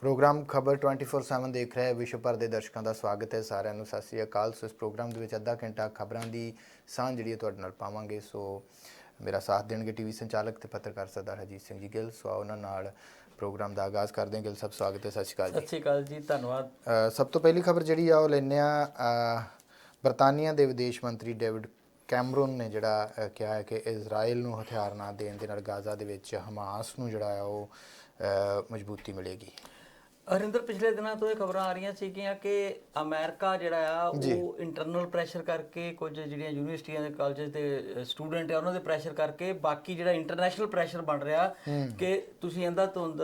Programme ਖਬਰ 24/7 ਦੇਖ ਰਹੇ ਵਿਸ਼ਵ ਭਰ ਦੇ ਦਰਸ਼ਕਾਂ ਦਾ ਸਵਾਗਤ ਹੈ ਸਾਰਿਆਂ ਨੂੰ। ਸਤਿ ਸ੍ਰੀ ਅਕਾਲ। ਸੋ ਇਸ ਪ੍ਰੋਗਰਾਮ ਦੇ ਵਿੱਚ ਅੱਧਾ ਘੰਟਾ ਖਬਰਾਂ ਦੀ ਸਾਂਝ ਜਿਹੜੀ ਹੈ ਤੁਹਾਡੇ ਨਾਲ ਪਾਵਾਂਗੇ। ਸੋ ਮੇਰਾ ਸਾਥ ਦੇਣਗੇ ਟੀਵੀ ਸੰਚਾਲਕ ਤੇ ਪੱਤਰਕਾਰ ਸਰਦਾਰ ਹਰਜੀਤ ਸਿੰਘ ਜੀ ਗਿੱਲ। ਸੋ ਉਹਨਾਂ ਨਾਲ ਪ੍ਰੋਗਰਾਮ ਦਾ ਆਗਾਜ਼ ਕਰਦੇ ਹਾਂ। ਗਿੱਲ ਸਾਹਿਬ ਸਵਾਗਤ ਹੈ। ਸਤਿ ਸ਼੍ਰੀ ਅਕਾਲ ਜੀ। ਸਤਿ ਸ਼੍ਰੀ ਅਕਾਲ ਜੀ। ਧੰਨਵਾਦ। ਸਭ ਤੋਂ ਪਹਿਲੀ ਖਬਰ ਜਿਹੜੀ ਆ ਉਹ ਲੈਂਦੇ ਆ ਬਰਤਾਨੀਆ ਦੇ ਵਿਦੇਸ਼ ਮੰਤਰੀ ਡੇਵਿਡ ਕੈਮਰਨ ਨੇ ਜਿਹੜਾ ਕਿਹਾ ਹੈ ਕਿ ਇਜ਼ਰਾਈਲ ਨੂੰ ਹਥਿਆਰ ਨਾ ਦੇਣ ਦੇ ਨਾਲ ਗਾਜ਼ਾ ਦੇ ਵਿੱਚ ਹਮਾਸ ਨੂੰ ਜਿਹੜਾ ਆ ਉਹ ਮਜ਼ਬੂਤੀ ਮਿਲੇਗੀ। ਹਰਿੰਦਰ ਪਿਛਲੇ ਦਿਨਾਂ ਤੋਂ ਇਹ ਖਬਰਾਂ ਆ ਰਹੀਆਂ ਸੀਗੀਆਂ ਕਿ ਅਮਰੀਕਾ ਜਿਹੜਾ ਆ ਉਹ ਇੰਟਰਨਲ ਪ੍ਰੈਸ਼ਰ ਕਰਕੇ ਕੁਝ ਜਿਹੜੀਆਂ ਯੂਨੀਵਰਸਿਟੀਆਂ ਦੇ ਕਾਲਜ ਦੇ ਸਟੂਡੈਂਟ ਆ ਉਹਨਾਂ ਦੇ ਪ੍ਰੈਸ਼ਰ ਕਰਕੇ ਬਾਕੀ ਜਿਹੜਾ ਇੰਟਰਨੈਸ਼ਨਲ ਪ੍ਰੈਸ਼ਰ ਬਣ ਰਿਹਾ ਕਿ ਤੁਸੀਂ ਇਹਦਾ ਧੁੰਦ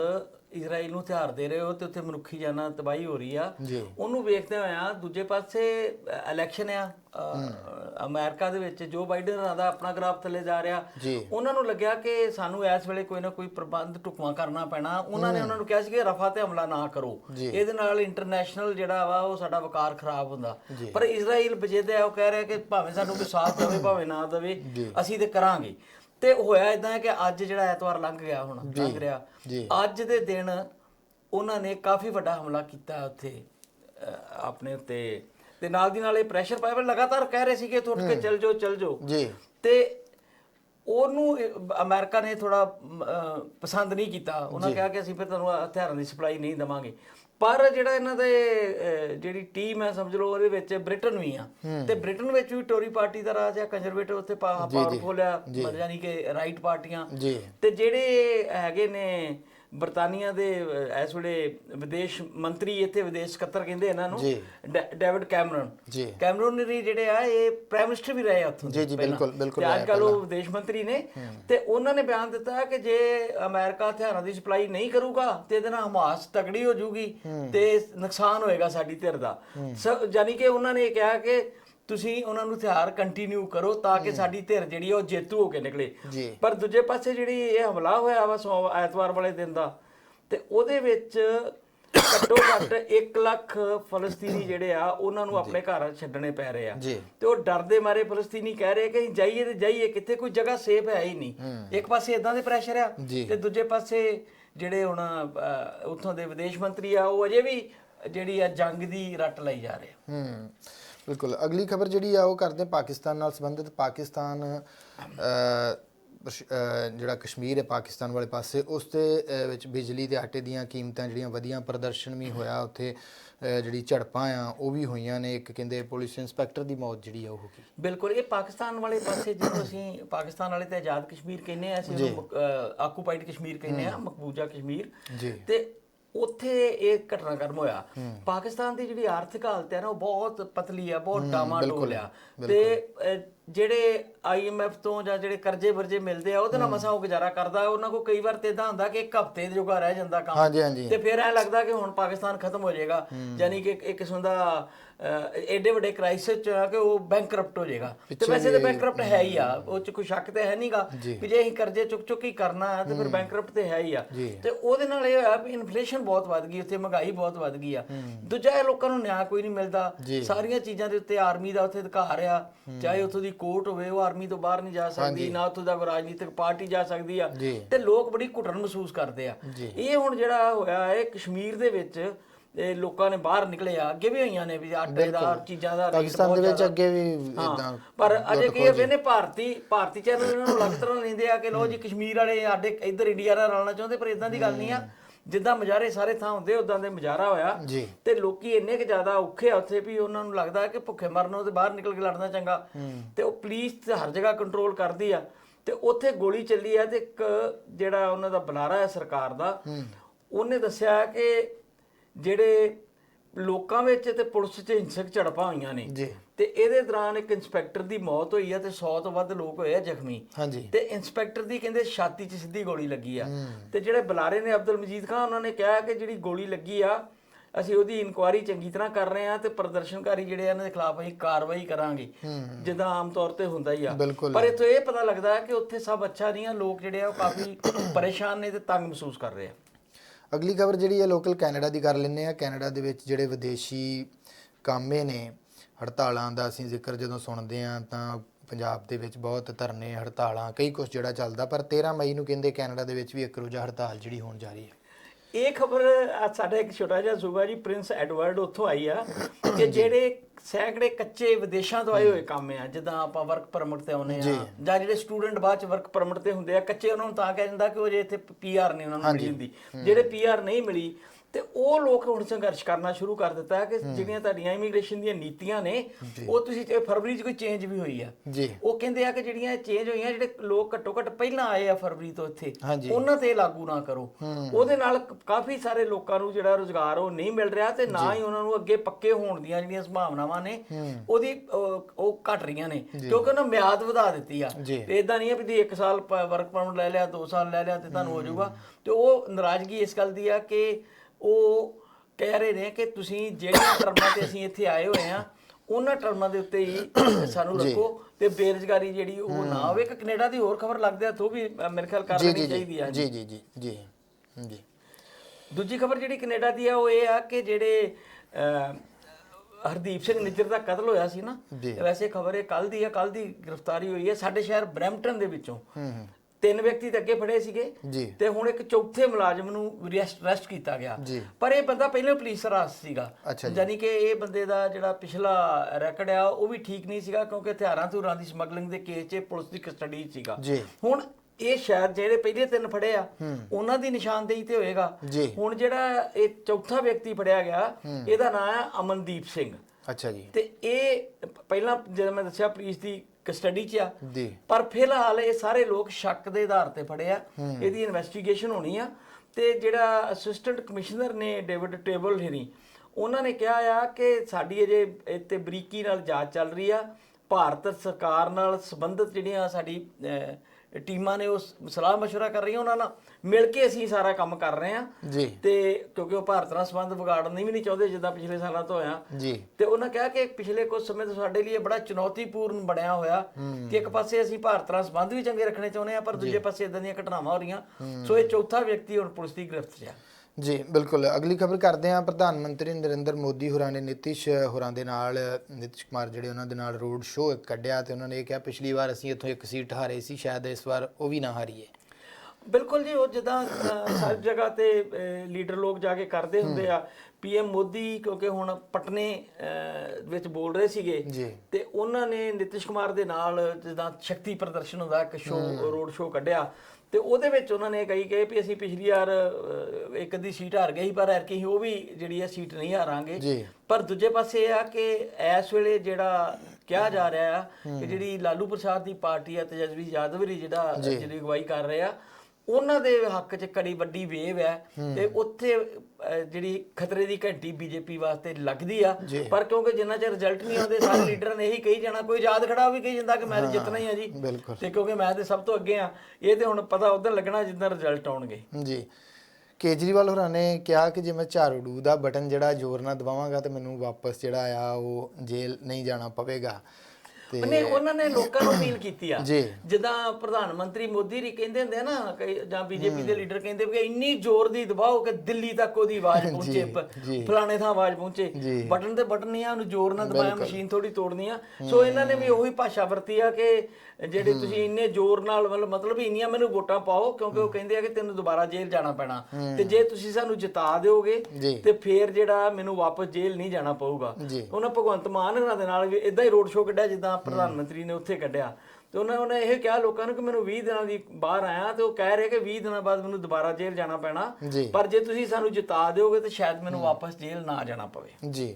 ਇਜ਼ਰਾਈਲ ਨੂੰ ਹਥਿਆਰ ਦੇ ਰਹੇ ਹੋ ਤੇ ਉੱਥੇ ਮਨੁੱਖੀ ਜਾਨਾਂ ਤਬਾਹੀ ਹੋ ਰਹੀ ਆ। ਉਹਨੂੰ ਵੇਖਦੇ ਹੋਇਆ ਦੂਜੇ ਪਾਸੇ ਇਲੈਕਸ਼ਨ ਆ ਅਮਰੀਕਾ ਦੇ ਵਿੱਚ ਜੋ ਬਾਈਡਨ ਦਾ ਆਪਣਾ ਗ੍ਰਾਫ ਥੱਲੇ ਜਾ ਰਿਹਾ। ਉਹਨਾਂ ਨੂੰ ਲੱਗਿਆ ਕਿ ਸਾਨੂੰ ਇਸ ਵੇਲੇ ਕੋਈ ਨਾ ਕੋਈ ਪ੍ਰਬੰਧ ਢੁਕਵਾਂ ਕਰਨਾ ਪੈਣਾ। ਉਹਨਾਂ ਨੇ ਉਹਨਾਂ ਨੂੰ ਕਿਹਾ ਸੀ ਕਿ ਰਫਾ ਤੇ ਹਮਲਾ ਨਾ ਕਰੋ। ਇਹਦੇ ਨਾਲ ਇੰਟਰਨੈਸ਼ਨਲ ਜਿਹੜਾ ਵਾ ਉਹ ਸਾਡਾ ਵਕਾਰ ਖਰਾਬ ਹੁੰਦਾ। ਪਰ ਇਜ਼ਰਾਈਲ ਬਜੇਦਾ ਉਹ ਕਹਿ ਰਿਹਾ ਕਿ ਭਾਵੇਂ ਸਾਨੂੰ ਕੋਈ ਸਾਥ ਦੇਵੇ ਭਾਵੇਂ ਨਾ ਦੇਵੇ ਅਸੀਂ ਤੇ ਕਰਾਂਗੇ। ਤੇ ਹੋਇਆ ਇਦਾਂ ਹੈ ਕਿ ਅੱਜ ਜਿਹੜਾ ਐਤਵਾਰ ਲੰਘ ਗਿਆ ਹੁਣ ਲੰਘ ਰਿਹਾ। ਅੱਜ ਦੇ ਦਿਨ ਉਹਨਾਂ ਨੇ ਕਾਫੀ ਵੱਡਾ ਹਮਲਾ ਕੀਤਾ ਉੱਥੇ ਆਪਣੇ ਉੱਤੇ। ਤੇ ਨਾਲ ਦੀ ਨਾਲ ਇਹ ਪ੍ਰੈਸ਼ਰ ਪਾਇਆ ਪਰ ਲਗਾਤਾਰ ਕਹਿ ਰਹੇ ਸੀ ਕਿ ਤੂੰ ਉੱਠ ਕੇ ਚੱਲ ਜਾਓ ਚੱਲ ਜਾਓ। ਜੀ। ਤੇ ਉਹਨੂੰ ਅਮਰੀਕਾ ਨੇ ਥੋੜਾ ਪਸੰਦ ਨਹੀਂ ਕੀਤਾ। ਉਹਨਾਂ ਕਿਹਾ ਕਿ ਅਸੀਂ ਫਿਰ ਤੁਹਾਨੂੰ ਹਥਿਆਰਾਂ ਦੀ ਸਪਲਾਈ ਨਹੀਂ ਦਵਾਂਗੇ। ਪਰ ਜਿਹੜਾ ਇਹਨਾਂ ਦੇ ਜਿਹੜੀ ਟੀਮ ਹੈ ਸਮਝ ਲਓ ਉਹਦੇ ਵਿੱਚ ਬ੍ਰਿਟਨ ਵੀ ਆ। ਤੇ ਬ੍ਰਿਟਨ ਵਿੱਚ ਵੀ ਟੋਰੀ ਪਾਰਟੀ ਦਾ ਰਾਜ ਆ ਕੰਜ਼ਰਵੇਟਿਵ ਉੱਥੇ ਪਾਵਰਫੁਲ ਆ ਯਾਨੀ ਕਿ ਰਾਈਟ ਪਾਰਟੀਆਂ। ਤੇ ਜਿਹੜੇ ਹੈਗੇ ਨੇ ਬਰਤਾਨੀਆ ਦੇ ਅਹ, ਇਸ ਵੇਲੇ ਵਿਦੇਸ਼ ਮੰਤਰੀ ਇੱਥੇ ਵਿਦੇਸ਼ ਸਕੱਤਰ ਕਹਿੰਦੇ ਇਹਨਾਂ ਨੂੰ ਜੀ। ਡੈ- ਡੇਵਿਡ ਕੈਮਰਨ। ਜੀ। ਕੈਮਰਨ ਨੇ ਜਿਹੜੇ ਆ ਇਹ ਪ੍ਰਾਈਮ ਮਿਨਿਸਟਰ ਵੀ ਰਹੇ ਆ ਉੱਥੋਂ ਦੇ ਜੀ, ਜੀ, ਪਹਿਲਾਂ। ਬਿਲਕੁਲ, ਬਿਲਕੁਲ ਤੇ ਰਹੇ ਅੱਜ ਕੱਲ ਉਹ ਵਿਦੇਸ਼ ਮੰਤਰੀ ਨੇ। ਤੇ ਉਹਨਾਂ ਨੇ ਬਿਆਨ ਦਿੱਤਾ ਕਿ ਜੇ ਅਮਰੀਕਾ ਹਥਿਆਰਾਂ ਦੀ ਸਪਲਾਈ ਨਹੀਂ ਕਰੂਗਾ ਤੇ ਇਹਦੇ ਨਾਲ ਹਮਾਸ ਤਗੜੀ ਹੋ ਜਾਊਗੀ ਤੇ ਨੁਕਸਾਨ ਹੋਏਗਾ ਸਾਡੀ ਧਿਰ ਦਾ। ਸ- ਯਾਨੀ ਕਿ ਉਹਨਾਂ ਨੇ ਇਹ ਕਿਹਾ ਕਿ ਤੁਸੀਂ ਉਹਨਾਂ ਨੂੰ ਹਥਿਆਰ ਕੰਟੀਨਿਊ ਕਰੋ ਤਾਂ ਕਿ ਸਾਡੀ ਧਿਰ ਜਿਹੜੀ ਉਹ ਜੇਤੂ ਹੋ ਕੇ ਨਿਕਲੇ। ਜੀ। ਪਰ ਦੂਜੇ ਪਾਸੇ ਜਿਹੜੀ ਇਹ ਹਮਲਾ ਹੋਇਆ ਵਾ ਸੋ ਐਤਵਾਰ ਵਾਲੇ ਦਿਨ ਦਾ ਤੇ ਉਹਦੇ ਵਿੱਚ ਘੱਟੋ ਘੱਟ 1 ਲੱਖ ਫਲਸਤੀਨੀ ਜਿਹੜੇ ਆ ਉਹਨਾਂ ਨੂੰ ਆਪਣੇ ਘਰ ਛੱਡਣੇ ਪੈ ਰਹੇ ਆ। ਤੇ ਉਹ ਡਰਦੇ ਮਾਰੇ ਫਲਸਤੀਨੀ ਕਹਿ ਰਹੇ ਕਿ ਜਾਈਏ ਤੇ ਜਾਈਏ ਕਿੱਥੇ ਕੋਈ ਜਗ੍ਹਾ ਸੇਫ ਹੈ ਹੀ ਨਹੀਂ। ਇੱਕ ਪਾਸੇ ਇਦਾਂ ਦੇ ਪ੍ਰੈਸ਼ਰ ਆ। ਤੇ ਦੂਜੇ ਪਾਸੇ ਜਿਹੜੇ ਹੁਣ ਉੱਥੋਂ ਦੇ ਵਿਦੇਸ਼ ਮੰਤਰੀ ਆ ਉਹ ਅਜੇ ਵੀ ਜਿਹੜੀ ਆ ਜੰਗ ਦੀ ਰੱਟ ਲਈ ਜਾ ਰਹੇ ਆ। ਹੂੰ। ਬਿਲਕੁਲ। ਅਗਲੀ ਖਬਰ ਜਿਹੜੀ ਆ ਉਹ ਕਰਦੇ ਪਾਕਿਸਤਾਨ ਨਾਲ ਸੰਬੰਧਿਤ। ਪਾਕਿਸਤਾਨ ਜਿਹੜਾ ਕਸ਼ਮੀਰ ਹੈ ਪਾਕਿਸਤਾਨ ਵਾਲੇ ਪਾਸੇ ਉਸ ਅ, ਵਿੱਚ ਬਿਜਲੀ ਦੇ ਆਟੇ ਦੀਆਂ ਕੀਮਤਾਂ ਜਿਹੜੀਆਂ ਵਧੀਆਂ ਪ੍ਰਦਰਸ਼ਨ ਵੀ ਹੋਇਆ। ਉੱਥੇ ਜਿਹੜੀ ਝੜਪਾਂ ਆ ਉਹ ਵੀ ਹੋਈਆਂ ਨੇ। ਇੱਕ ਕਹਿੰਦੇ ਪੁਲਿਸ ਇੰਸਪੈਕਟਰ ਦੀ ਮੌਤ ਜਿਹੜੀ ਆ ਉਹ ਹੋ ਗਈ। ਬਿਲਕੁਲ। ਇਹ ਪਾਕਿਸਤਾਨ ਵਾਲੇ ਪਾਸੇ ਜਦੋਂ ਅਸੀਂ ਪਾਕਿਸਤਾਨ ਵਾਲੇ ਤੇ ਆਜ਼ਾਦ ਕਸ਼ਮੀਰ ਕਹਿੰਦੇ ਆ ਅਸੀਂ ਆਕੂਪਾਈਡ ਕਸ਼ਮੀਰ ਕਹਿੰਦੇ ਆ ਮਕਬੂਜਾ ਕਸ਼ਮੀਰ। ਜੀ। ਤੇ ਉੱਥੇ ਇਹ ਘਟਨਾਕ੍ਰਮ ਹੋਇਆ। ਪਾਕਿਸਤਾਨ ਦੀ ਜਿਹੜੀ ਆਰਥਿਕ ਹਾਲਤ ਹੈ ਨਾ ਉਹ ਬਹੁਤ ਪਤਲੀ ਆ ਬਹੁਤ ਡਾਮਾਡੋਲ ਆ। ਤੇ ਜਿਹੜੇ ਆਈਐਮਐਫ ਤੋਂ ਜਾਂ ਜਿਹੜੇ ਕਰਜ਼ੇ ਵਰਜੇ ਮਿਲਦੇ ਆ ਉਹਦੇ ਨਾਲ ਮਸਾ ਉਹ ਗੁਜ਼ਾਰਾ ਕਰਦਾ। ਉਹਨਾਂ ਕੋ ਕਈ ਵਾਰ ਤੇ ਇਦਾਂ ਹੁੰਦਾ ਕਿ ਇੱਕ ਹਫ਼ਤੇ ਦੇ ਜੋਗਾ ਰਹਿ ਜਾਂਦਾ ਕੰਮ। ਹਾਂਜੀ ਹਾਂਜੀ। ਤੇ ਫਿਰ ਐ ਲੱਗਦਾ ਕਿ ਹੁਣ ਪਾਕਿਸਤਾਨ ਖਤਮ ਹੋ ਜਾਏਗਾ। ਯਾਨੀ ਕਿ ਇੱਕ- ਕਿਸਮ ਦਾ ਐਡੇ ਵੱਡੇ ਕ੍ਰਾਈਸਿਸ ਚ ਆ ਕਿ ਉਹ ਬੈਂਕਰਪਟ ਹੋ ਜਾਏਗਾ। ਤੇ ਵੈਸੇ ਤਾਂ ਬੈਂਕਰਪਟ ਹੈ ਹੀ ਆ। ਉਹ ਚ ਕੋਈ ਸ਼ੱਕ ਤੇ ਹੈ ਨਹੀਂਗਾ ਕਿ ਜੇ ਅਸੀਂ ਕਰਜ਼ੇ ਚੁੱਕ ਚੁੱਕ ਹੀ ਕਰਨਾ ਹੈ ਤੇ ਫਿਰ ਬੈਂਕਰਪਟ ਤੇ ਹੈ ਹੀ ਆ। ਤੇ ਉਹਦੇ ਨਾਲ ਇਹ ਹੋਇਆ ਵੀ ਇਨਫਲੇਸ਼ਨ ਬਹੁਤ ਵੱਧ ਗਈ ਉੱਥੇ ਮਹਿੰਗਾਈ ਬਹੁਤ ਵੱਧ ਗਈ ਆ। ਦੂਜਾ ਇਹ ਲੋਕਾਂ ਨੂੰ ਨਿਆਂ ਕੋਈ ਨਹੀਂ ਮਿਲਦਾ। ਸਾਰੀਆਂ ਚੀਜ਼ਾਂ ਦੇ ਉੱਤੇ ਆਰਮੀ ਦਾ ਉੱਥੇ ਅਧਿਕਾਰ ਆ। ਚਾਹੇ ਉੱਥੋਂ ਦੀ ਕੋਰਟ ਹੋਵੇ ਉਹ ਆਰਮੀ ਤੋਂ ਬਾਹਰ ਨਹੀਂ ਜਾ ਸਕਦੀ ਨਾ ਉੱਥੋਂ ਦਾ ਰਾਜਨੀਤਿਕ ਪਾਰਟੀ ਜਾ ਸਕਦੀ ਆ। ਤੇ ਲੋਕ ਬੜੀ ਘੁਟਨ ਮਹਿਸੂਸ ਕਰਦੇ ਆ। ਇਹ ਹੁਣ ਜਿਹੜਾ ਹੋਇਆ ਹੈ ਕਸ਼ਮੀਰ ਦੇ ਵਿੱਚ ਇਹ ਲੋਕਾਂ ਨੇ ਬਾਹਰ ਨਿਕਲੇ ਆ ਅੱਗੇ ਵੀ ਹੋਈਆਂ ਨੇ ਵੀ ਆਟੇ ਦਾ ਚੀਜ਼ਾਂ ਦਾ ਪਾਕਿਸਤਾਨ ਦੇ ਵਿੱਚ। ਅੱਗੇ ਵੀ ਇਦਾਂ ਪਰ ਅਜੇ ਕੀ ਹੈ ਨੇ ਭਾਰਤੀ ਭਾਰਤੀ ਚੈਨਲ ਇਹਨਾਂ ਨੂੰ ਲੱਗ ਤਰ੍ਹਾਂ ਲੈਂਦੇ ਆ ਕਿ ਲੋ ਜੀ ਕਸ਼ਮੀਰ ਵਾਲੇ ਸਾਡੇ ਇੱਧਰ ਇੰਡੀਆ ਨਾਲ ਰਲਣਾ ਚਾਹੁੰਦੇ ਪਰ ਇਦਾਂ ਦੀ ਗੱਲ ਨਹੀਂ ਆ। ਜਿੱਦਾਂ ਮਜ਼ਾਰੇ ਸਾਰੇ ਥਾਂ ਹੁੰਦੇ ਉਦਾਂ ਦੇ ਮਜ਼ਾਰਾ ਹੋਇਆ। ਜੀ। ਤੇ ਲੋਕੀ ਇੰਨੇ ਕਿ ਜ਼ਿਆਦਾ ਔਖੇ ਆ ਉੱਥੇ ਵੀ ਉਹਨਾਂ ਨੂੰ ਲੱਗਦਾ ਕਿ ਭੁੱਖੇ ਮਰਨੋਂ ਤੇ ਬਾਹਰ ਨਿਕਲ ਕੇ ਲੜਨਾ ਚੰਗਾ। ਤੇ ਉਹ ਪੁਲਿਸ ਹਰ ਜਗ੍ਹਾ ਕੰਟਰੋਲ ਕਰਦੀ ਆ। ਤੇ ਉੱਥੇ ਗੋਲੀ ਚੱਲੀ ਆ ਤੇ ਇੱਕ ਜਿਹੜਾ ਉਹਨਾਂ ਦਾ ਬੁਲਾਰਾ ਹੈ ਸਰਕਾਰ ਦਾ ਉਹਨੇ ਦੱਸਿਆ ਕਿ ਜਿਹੜੇ ਲੋਕਾਂ ਵਿੱਚ ਤੇ ਪੁਲਿਸ 'ਚ ਹਿੰਸਕ ਝੜਪਾਂ ਹੋਈਆਂ ਨੇ। ਜੀ। ਤੇ ਇਹਦੇ ਦੌਰਾਨ ਇੱਕ ਇੰਸਪੈਕਟਰ ਦੀ ਮੌਤ ਹੋਈ ਆ ਤੇ 100 ਤੋਂ ਵੱਧ ਲੋਕ ਹੋਏ ਆ ਜ਼ਖਮੀ। ਹਾਂਜੀ। ਤੇ ਇੰਸਪੈਕਟਰ ਦੀ ਕਹਿੰਦੇ ਛਾਤੀ 'ਚ ਸਿੱਧੀ ਗੋਲੀ ਲੱਗੀ ਆ। ਤੇ ਜਿਹੜੇ ਬੁਲਾਰੇ ਨੇ ਅਬਦੁਲ ਮਜੀਦ ਖਾਨ ਉਹਨਾਂ ਨੇ ਕਿਹਾ ਕਿ ਜਿਹੜੀ ਗੋਲੀ ਲੱਗੀ ਆ ਅਸੀਂ ਉਹਦੀ ਇਨਕੁਆਇਰੀ ਚੰਗੀ ਤਰ੍ਹਾਂ ਕਰ ਰਹੇ ਆ ਤੇ ਪ੍ਰਦਰਸ਼ਨਕਾਰੀ ਜਿਹੜੇ ਆ ਇਹਨਾਂ ਦੇ ਖਿਲਾਫ ਅਸੀਂ ਕਾਰਵਾਈ ਕਰਾਂਗੇ। ਜਿੱਦਾਂ ਆਮ ਤੌਰ ਤੇ ਹੁੰਦਾ ਹੀ ਆ। ਪਰ ਇੱਥੋਂ ਇਹ ਪਤਾ ਲੱਗਦਾ ਹੈ ਕਿ ਉੱਥੇ ਸਭ ਅੱਛਾ ਨਹੀਂ ਆ ਲੋਕ ਜਿਹੜੇ ਆ ਉਹ ਕਾਫੀ ਪਰੇਸ਼ਾਨ ਨੇ ਤੇ ਤੰਗ ਮਹਿਸੂਸ ਕਰ ਰਹੇ ਆ। ਅਗਲੀ ਖਬਰ ਜਿਹੜੀ ਹੈ ਲੋਕਲ ਕੈਨੇਡਾ ਦੀ ਕਰ ਲੈਂਦੇ ਆ। ਕੈਨੇਡਾ ਦੇ ਵਿੱਚ ਜਿਹੜੇ ਵਿਦੇਸ਼ੀ ਕਾਮੇ ਨੇ ਹੜਤਾਲਾਂ ਦਾ ਅਸੀਂ ਜ਼ਿਕਰ ਜਦੋਂ ਸੁਣਦੇ ਆ ਤਾਂ ਪੰਜਾਬ ਦੇ ਵਿੱਚ ਬਹੁਤ ਧਰਨੇ ਹੜਤਾਲਾਂ ਕਈ ਕੁਝ ਜਿਹੜਾ ਚੱਲਦਾ ਪਰ 13 ਮਈ ਨੂੰ ਕਹਿੰਦੇ ਕੈਨੇਡਾ ਦੇ ਵਿੱਚ ਵੀ ਇੱਕ ਰੋਜ਼ਾ ਹੜਤਾਲ ਜਿਹੜੀ ਹੋਣ ਜਾ ਰਹੀ ਹੈ। ਇਹ ਖਬਰ ਸਾਡਾ ਇੱਕ ਛੋਟਾ ਜਿਹਾ ਸੂਬਾ ਜੀ ਪ੍ਰਿੰਸ ਐਡਵਰਡ ਉੱਥੋਂ ਆਈ ਆ ਕਿ ਜਿਹੜੇ ਸੈਂਕੜੇ ਕੱਚੇ ਵਿਦੇਸ਼ਾਂ ਤੋਂ ਆਏ ਹੋਏ ਕੰਮ ਆ ਜਿੱਦਾਂ ਆਪਾਂ ਵਰਕ ਪਰਮਿਟ ਤੇ ਆਉਨੇ ਆ ਜਾਂ ਜਿਹੜੇ ਸਟੂਡੈਂਟ ਬਾਅਦ ਚ ਵਰਕ ਪਰਮਿਟ ਤੇ ਹੁੰਦੇ ਆ ਕੱਚੇ ਉਹਨਾਂ ਨੂੰ ਤਾਂ ਕਹਿ ਜਾਂਦਾ ਕਿ ਉਹ ਜੇ ਇੱਥੇ ਪੀਆਰ ਨਹੀਂ ਉਹਨਾਂ ਨੂੰ ਮਿਲੀ ਹੁੰਦੀ। ਜਿਹੜੇ ਪੀਆਰ ਨਹੀਂ ਮਿਲੀ ਤੇ ਉਹ ਲੋਕ ਹੁਣ ਸੰਘਰਸ਼ ਕਰਨਾ ਸ਼ੁਰੂ ਕਰ ਦਿੱਤਾ ਹੈ ਕਿ ਜਿਹੜੀਆਂ ਤੁਹਾਡੀਆਂ ਇਮੀਗ੍ਰੇਸ਼ਨ ਦੀਆਂ ਨੀਤੀਆਂ ਨੇ ਉਹ ਤੁਸੀਂ ਤੇ ਫਰਵਰੀ 'ਚ ਕੋਈ ਚੇਂਜ ਵੀ ਹੋਈ ਆ। ਜੀ। ਉਹ ਕਹਿੰਦੇ ਆ ਕਿ ਜਿਹੜੀਆਂ ਚੇਂਜ ਹੋਈਆਂ ਜਿਹੜੇ ਲੋਕ ਘੱਟੋ ਘੱਟ ਪਹਿਲਾਂ ਆਏ ਆ ਫਰਵਰੀ ਤੋਂ ਇੱਥੇ। ਉਹਨਾਂ ਤੇ ਲਾਗੂ ਨਾ ਕਰੋ। ਉਹਦੇ ਨਾਲ ਕਾਫੀ ਸਾਰੇ ਲੋਕਾਂ ਨੂੰ ਜਿਹੜਾ ਰੋਜ਼ਗਾਰ ਉਹ ਨਹੀਂ ਮਿਲ ਰਿਹਾ ਤੇ ਨਾ ਹੀ ਉਹਨਾਂ ਨੂੰ ਅੱਗੇ ਪੱਕੇ ਹੋਣ ਦੀਆਂ ਜਿਹੜੀਆਂ ਸੰਭਾਵਨਾਵਾਂ ਨੇ ਉਹਦੀ ਉਹ ਘਟ ਰਹੀਆਂ ਨੇ। ਕਿਉਂਕਿ ਉਹਨਾਂ ਮਿਆਦ ਵਧਾ ਦਿੱਤੀ ਆ। ਤੇ ਇਦਾਂ ਨਹੀਂ ਆ ਵੀ ਤੁਸੀਂ 1 ਸਾਲ ਵਰਕ ਪਰਮਿਟ ਲੈ ਲਿਆ 2 ਸਾਲ ਲੈ ਲਿਆ ਤੇ ਤੁਹਾਨੂੰ ਹੋ ਜਾਊਗਾ। ਤੇ ਉਹ ਨਾਰਾਜ਼ਗੀ ਇਸ ਗੱਲ ਦੀ ਆ ਕਿ ਉਹ ਕਹਿ ਰਹੇ ਨੇ ਕਿ ਤੁਸੀਂ ਜਿਹੜੀਆਂ ਟਰਮਾਂ ਤੇ ਅਸੀਂ ਇੱਥੇ ਆਏ ਹੋਏ ਆ ਉਹਨਾਂ ਟਰਮਾਂ ਦੇ ਉੱਤੇ ਹੀ ਸਾਨੂੰ ਰੱਖੋ ਤੇ ਬੇਰੁਜ਼ਗਾਰੀ ਜਿਹੜੀ ਉਹ ਨਾ ਹੋਵੇ। ਕਿ ਕੈਨੇਡਾ ਦੀ ਹੋਰ ਖਬਰ ਲੱਗਦੇ ਆ ਤੋਂ ਵੀ ਮੇਰੇ ਖਿਆਲ ਕਰ ਲੈਣੀ ਚਾਹੀਦੀ ਆ। ਜੀ ਜੀ ਜੀ ਜੀ। ਜੀ। ਦੂਜੀ ਖਬਰ ਜਿਹੜੀ ਕੈਨੇਡਾ ਦੀ ਆ ਉਹ ਇਹ ਆ ਕਿ ਜਿਹੜੇ ਹਰਦੀਪ ਸਿੰਘ ਨਿੱਜਰ ਦਾ ਕਤਲ ਹੋਇਆ ਸੀ ਨਾ। ਵੈਸੇ ਖਬਰ ਇਹ ਕੱਲ ਦੀ ਆ ਕੱਲ ਦੀ ਗ੍ਰਿਫਤਾਰੀ ਹੋਈ ਹੈ ਸਾਡੇ ਸ਼ਹਿਰ ਬਰੈਂਪਟਨ ਦੇ ਵਿੱਚੋਂ। ਹੂੰ ਹੂੰ। ਤਿੰਨ ਵਿਅਕਤੀ ਤੇ ਅੱਗੇ ਫੜੇ ਸੀਗੇ ਜੀ। ਤੇ ਹੁਣ ਇੱਕ ਚੌਥੇ ਮੁਲਾਜ਼ਮ ਨੂੰ ਅਰੈਸਟ ਕੀਤਾ ਗਿਆ। ਜੀ। ਪਰ ਇਹ ਬੰਦਾ ਪਹਿਲਾਂ ਪੁਲਿਸ ਰਾਸ ਸੀਗਾ। ਅੱਛਾ ਜੀ। ਯਾਨੀ ਕਿ ਇਹ ਬੰਦੇ ਦਾ ਜਿਹੜਾ ਪਿਛਲਾ ਰੈਕਡ ਆ ਉਹ ਵੀ ਠੀਕ ਨਹੀਂ ਸੀਗਾ ਕਿਉਂਕਿ ਹਥਿਆਰਾਂ ਧੁਰਾਂ ਦੀ ਸਮਗਲਿੰਗ ਦੇ ਕੇਸ 'ਚ ਪੁਲਿਸ ਦੀ ਕਸਟਡੀ 'ਚ ਸੀਗਾ। ਜੀ। ਹੁਣ ਇਹ ਸ਼ਾਇਦ ਜਿਹੜੇ ਪਹਿਲੇ ਤਿੰਨ ਫੜੇ ਆ ਉਹਨਾਂ ਦੀ ਨਿਸ਼ਾਨਦੇਹੀ ਤੇ ਹੋਏਗਾ। ਜੀ। ਹੁਣ ਜਿਹੜਾ ਇਹ ਚੌਥਾ ਵਿਅਕਤੀ ਫੜਿਆ ਗਿਆ ਇਹਦਾ ਨਾਮ ਹੈ ਅਮਨਦੀਪ ਸਿੰਘ। ਅੱਛਾ ਜੀ। ਤੇ ਇਹ ਪਹਿਲਾਂ ਜਦੋਂ ਮੈਂ ਦੱਸਿਆ ਪੁਲਿਸ ਦੀ ਕਸਟਡੀ 'ਚ ਆ। ਜੀ। ਪਰ ਫਿਲਹਾਲ ਇਹ ਸਾਰੇ ਲੋਕ ਸ਼ੱਕ ਦੇ ਆਧਾਰ ਤੇ ਫੜੇ ਆ। ਇਹਦੀ ਇਨਵੈਸਟੀਗੇਸ਼ਨ ਹੋਣੀ ਆ। ਤੇ ਜਿਹੜਾ ਅਸਿਸਟੈਂਟ ਕਮਿਸ਼ਨਰ ਨੇ ਡੇਵਿਡ ਟੇਬਲ ਹਿਰੀ ਉਹਨਾਂ ਨੇ ਕਿਹਾ ਆ ਕਿ ਸਾਡੀ ਅਜੇ ਇੱਥੇ ਬਰੀਕੀ ਨਾਲ ਜਾਂਚ ਚੱਲ ਰਹੀ ਆ। ਭਾਰਤ ਸਰਕਾਰ ਨਾਲ ਸੰਬੰਧਿਤ ਜਿਹੜੀਆਂ ਸਾਡੀ ਟੀਮਾਂ ਨੇ ਉਹ ਸਲਾਹ مشورہ ਕਰ ਰਹੀਆਂ ਉਹਨਾਂ ਨਾਲ ਮਿਲ ਕੇ ਅਸੀਂ ਸਾਰਾ ਕੰਮ ਕਰ ਰਹੇ ਆ ਜੀ ਤੇ ਕਿਉਂਕਿ ਉਹ ਭਾਰਤ ਨਾਲ ਸੰਬੰਧ ਵਿਗਾੜਨ ਵੀ ਨਹੀਂ ਚਾਹੁੰਦੇ ਜਿੱਦਾਂ ਪਿਛਲੇ ਸਾਲਾਂ ਤੋਂ ਹੋਇਆ ਜੀ ਤੇ ਉਹਨਾਂ ਕਿਹਾ ਕਿ ਪਿਛਲੇ ਕੁਝ ਸਮੇਂ ਤੋਂ ਸਾਡੇ ਲਈ ਇਹ ਬੜਾ ਚੁਣੌਤੀਪੂਰਨ ਬਣਿਆ ਹੋਇਆ ਕਿ ਇੱਕ ਪਾਸੇ ਅਸੀਂ ਭਾਰਤ ਨਾਲ ਸੰਬੰਧ ਵੀ ਚੰਗੇ ਰੱਖਣੇ ਚਾਹੁੰਦੇ ਆ ਪਰ ਦੂਜੇ ਪਾਸੇ ਇਦਾਂ ਦੀਆਂ ਘਟਨਾਵਾਂ ਹੋ ਰਹੀਆਂ ਸੋ ਇਹ ਚੌਥਾ ਵਿਅਕਤੀ ਹੁਣ ਪੁਲਿਸ ਦੀ ਗ੍ਰਿਫਤ 'ਚ ਆ ਜੀ ਬਿਲਕੁਲ। ਅਗਲੀ ਖਬਰ ਕਰਦੇ ਹਾਂ ਪ੍ਰਧਾਨ ਮੰਤਰੀ ਨਰਿੰਦਰ ਮੋਦੀ ਹੋਰਾਂ ਨੇ ਨਿਤਿਸ਼ ਹੋਰਾਂ ਦੇ ਨਾਲ ਨਿਤਿਸ਼ ਕੁਮਾਰ ਜਿਹੜੇ ਉਹਨਾਂ ਦੇ ਨਾਲ ਰੋਡ ਸ਼ੋਅ ਕੱਢਿਆ ਤੇ ਉਹਨਾਂ ਨੇ ਇਹ ਕਿਹਾ ਪਿਛਲੀ ਵਾਰ ਅਸੀਂ ਇੱਥੋਂ ਇੱਕ ਸੀਟ ਹਾਰੇ ਸੀ ਸ਼ਾਇਦ ਇਸ ਵਾਰ ਉਹ ਵੀ ਨਾ ਹਾਰੀਏ। ਬਿਲਕੁਲ ਜੀ ਉਹ ਜਿੱਦਾਂ ਸਾਰੀ ਜਗ੍ਹਾ ਤੇ ਲੀਡਰ ਲੋਕ ਜਾ ਕੇ ਕਰਦੇ ਹੁੰਦੇ ਆ। ਪੀਐਮ ਮੋਦੀ ਕਿਉਂਕਿ ਹੁਣ ਪਟਨੇ ਵਿੱਚ ਬੋਲ ਰਹੇ ਸੀਗੇ ਤੇ ਉਹਨਾਂ ਨੇ ਨਿਤਿਸ਼ ਕੁਮਾਰ ਦੇ ਨਾਲ ਜਿੱਦਾਂ ਸ਼ਕਤੀ ਪ੍ਰਦਰਸ਼ਨ ਹੁੰਦਾ ਇੱਕ ਸ਼ੋਅ ਰੋਡ ਸ਼ੋਅ ਕੱਢਿਆ। ਤੇ ਉਹਦੇ ਵਿੱਚ ਉਹਨਾਂ ਨੇ ਕਹੀ ਕਿ ਵੀ ਅਸੀਂ ਪਿਛਲੀ ਵਾਰ ਇੱਕ ਅੱਧੀ ਸੀਟ ਹਾਰ ਗਏ ਸੀ ਪਰ ਐਰਕੀ ਉਹ ਵੀ ਜਿਹੜੀ ਆ ਸੀਟ ਨਹੀਂ ਹਾਰਾਂਗੇ। ਪਰ ਦੂਜੇ ਪਾਸੇ ਇਹ ਆ ਕਿ ਇਸ ਵੇਲੇ ਜਿਹੜਾ ਕਿਹਾ ਜਾ ਰਿਹਾ ਆ ਕਿ ਜਿਹੜੀ ਲਾਲੂ ਪ੍ਰਸਾਦ ਦੀ ਪਾਰਟੀ ਆ ਤੇਜਸਵੀ ਯਾਦਵ ਜੀ ਜਿਹੜਾ ਜਿਹੜੀ ਅਗਵਾਈ ਕਰ ਰਹੇ ਉਹਨਾਂ ਦੇ ਹੱਕ 'ਚ ਕੜੀ ਵੱਡੀ ਵੇਵ ਹੈ। ਤੇ ਉੱਥੇ ਜਿਹੜੀ ਖਤਰੇ ਦੀ ਘੰਟੀ ਬੀਜੇਪੀ ਵਾਸਤੇ ਲੱਗਦੀ ਆ ਪਰ ਕਿਉਂਕਿ ਜਿੰਨਾ ਚਿਰ ਰਿਜ਼ਲਟ ਨਹੀਂ ਆਉਂਦੇ ਸਾਰੇ ਲੀਡਰਾਂ ਨੇ ਇਹੀ ਕਹੀ ਜਾਣਾ ਕੋਈ ਯਾਦ ਖੜਾ ਵੀ ਕਹੀ ਜਾਂਦਾ ਕਿ ਮੈਂ ਤਾਂ ਜਿੱਤਣਾ ਹੀ ਆ ਜੀ। ਤੇ ਕਿਉਂਕਿ ਮੈਂ ਤੇ ਸਭ ਤੋਂ ਅੱਗੇ ਆ ਇਹ ਤੇ ਹੁਣ ਪਤਾ ਉਦੋਂ ਲੱਗਣਾ ਜਿੱਦਾਂ ਰਿਜ਼ਲਟ ਆਉਣਗੇ। ਜੀ। ਕੇਜਰੀਵਾਲ ਹੋਰਾਂ ਨੇ ਕਿਹਾ ਕਿ ਜੇ ਮੈਂ ਝਾੜੂ ਦਾ ਬਟਨ ਜਿਹੜਾ ਜ਼ੋਰ ਨਾਲ ਦਬਾਵਾਂਗਾ ਤੇ ਮੈਨੂੰ ਵਾਪਸ ਜਿਹੜਾ ਆ ਉਹ ਜੇਲ੍ਹ ਨਹੀਂ ਜਾਣਾ ਪਵੇਗਾ। ਨਹੀਂ ਉਹਨਾਂ ਨੇ ਲੋਕਾਂ ਨੂੰ ਅਪੀਲ ਕੀਤੀ ਆ। ਜੀ। ਜਿੱਦਾਂ ਪ੍ਰਧਾਨ ਮੰਤਰੀ ਮੋਦੀ ਰੀ ਕਹਿੰਦੇ ਹੁੰਦੇ ਆ ਨਾ ਕਈ- ਜਾਂ ਬੀਜੇਪੀ ਦੇ ਲੀਡਰ ਕਹਿੰਦੇ ਵੀ ਇੰਨੀ ਜ਼ੋਰ ਦੀ ਦਬਾਓ ਕਿ ਦਿੱਲੀ ਤੱਕ ਉਹਦੀ ਆਵਾਜ਼ ਪਹੁੰਚੇ ਪ- ਜੀ। ਫਲਾਣੇ ਥਾਂ ਆਵਾਜ਼ ਪਹੁੰਚੇ। ਜੀ। ਬਟਨ ਤੇ ਬਟਨ ਨਹੀਂ ਆ ਉਹਨੂੰ ਜ਼ੋਰ ਨਾਲ ਦਬਾਇਆ ਮਸ਼ੀਨ ਥੋੜੀ ਤੋੜਨੀ ਆ। ਸੋ ਇਹਨਾਂ ਨੇ ਵੀ ਉਹੀ ਭਾਸ਼ਾ ਵਰਤੀ ਆ ਕਿ ਜਿਹੜੇ ਤੁਸੀਂ ਇੰਨੇ ਜ਼ੋਰ ਨਾਲ ਮਤਲਬ ਮਤਲਬ ਇੰਨੀਆਂ ਮੈਨੂੰ ਵੋਟਾਂ ਪਾਓ ਕਿਉਂਕਿ ਉਹ ਕਹਿੰਦੇ ਆ ਕਿ ਤੈਨੂੰ ਦੁਬਾਰਾ ਜੇਲ੍ਹ ਜਾਣਾ ਪੈਣਾ। ਤੇ ਜੇ ਤੁਸੀਂ ਸਾਨੂੰ ਜਿਤਾ ਦਿਓਗੇ ਜੀ। ਤੇ ਫੇਰ ਜਿਹੜਾ ਮੈਨੂੰ ਵਾਪਸ ਜੇਲ੍ਹ ਨਹੀਂ ਜਾਣਾ ਪਊਗਾ। ਜੀ। ਉਹਨਾਂ ਭਗਵੰਤ ਮਾਨ ਹੋਰਾਂ ਦੇ ਨਾਲ ਵੀ ਇਦਾਂ ਹੀ ਰੋਡ ਸ਼ੋਅ ਕੱਢਿਆ ਜਿੱਦਾਂ ਪ੍ਰਧਾਨ ਮੰਤਰੀ ਨੇ ਉੱਥੇ ਕੱਢਿਆ। ਤੇ ਉਹਨਾਂ ਉਹਨੇ ਇਹ ਕਿਹਾ ਲੋਕਾਂ ਨੂੰ ਕਿ ਮੈਨੂੰ 20 ਦਿਨਾਂ ਦੀ ਬਾਹਰ ਆਇਆ ਤੇ ਉਹ ਕਹਿ ਰਹੇ ਕਿ 20 ਦਿਨਾਂ ਬਾਅਦ ਮੈਨੂੰ ਦੁਬਾਰਾ ਜੇਲ੍ਹ ਜਾਣਾ ਪੈਣਾ। ਪਰ ਜੇ ਤੁਸੀਂ ਸਾਨੂੰ ਜਿਤਾ ਦਿਓਗੇ ਤੇ ਸ਼ਾਇਦ ਮੈਨੂੰ ਵਾਪਸ ਜੇਲ੍ਹ ਨਾ ਜਾਣਾ ਪਵੇ। ਜੀ।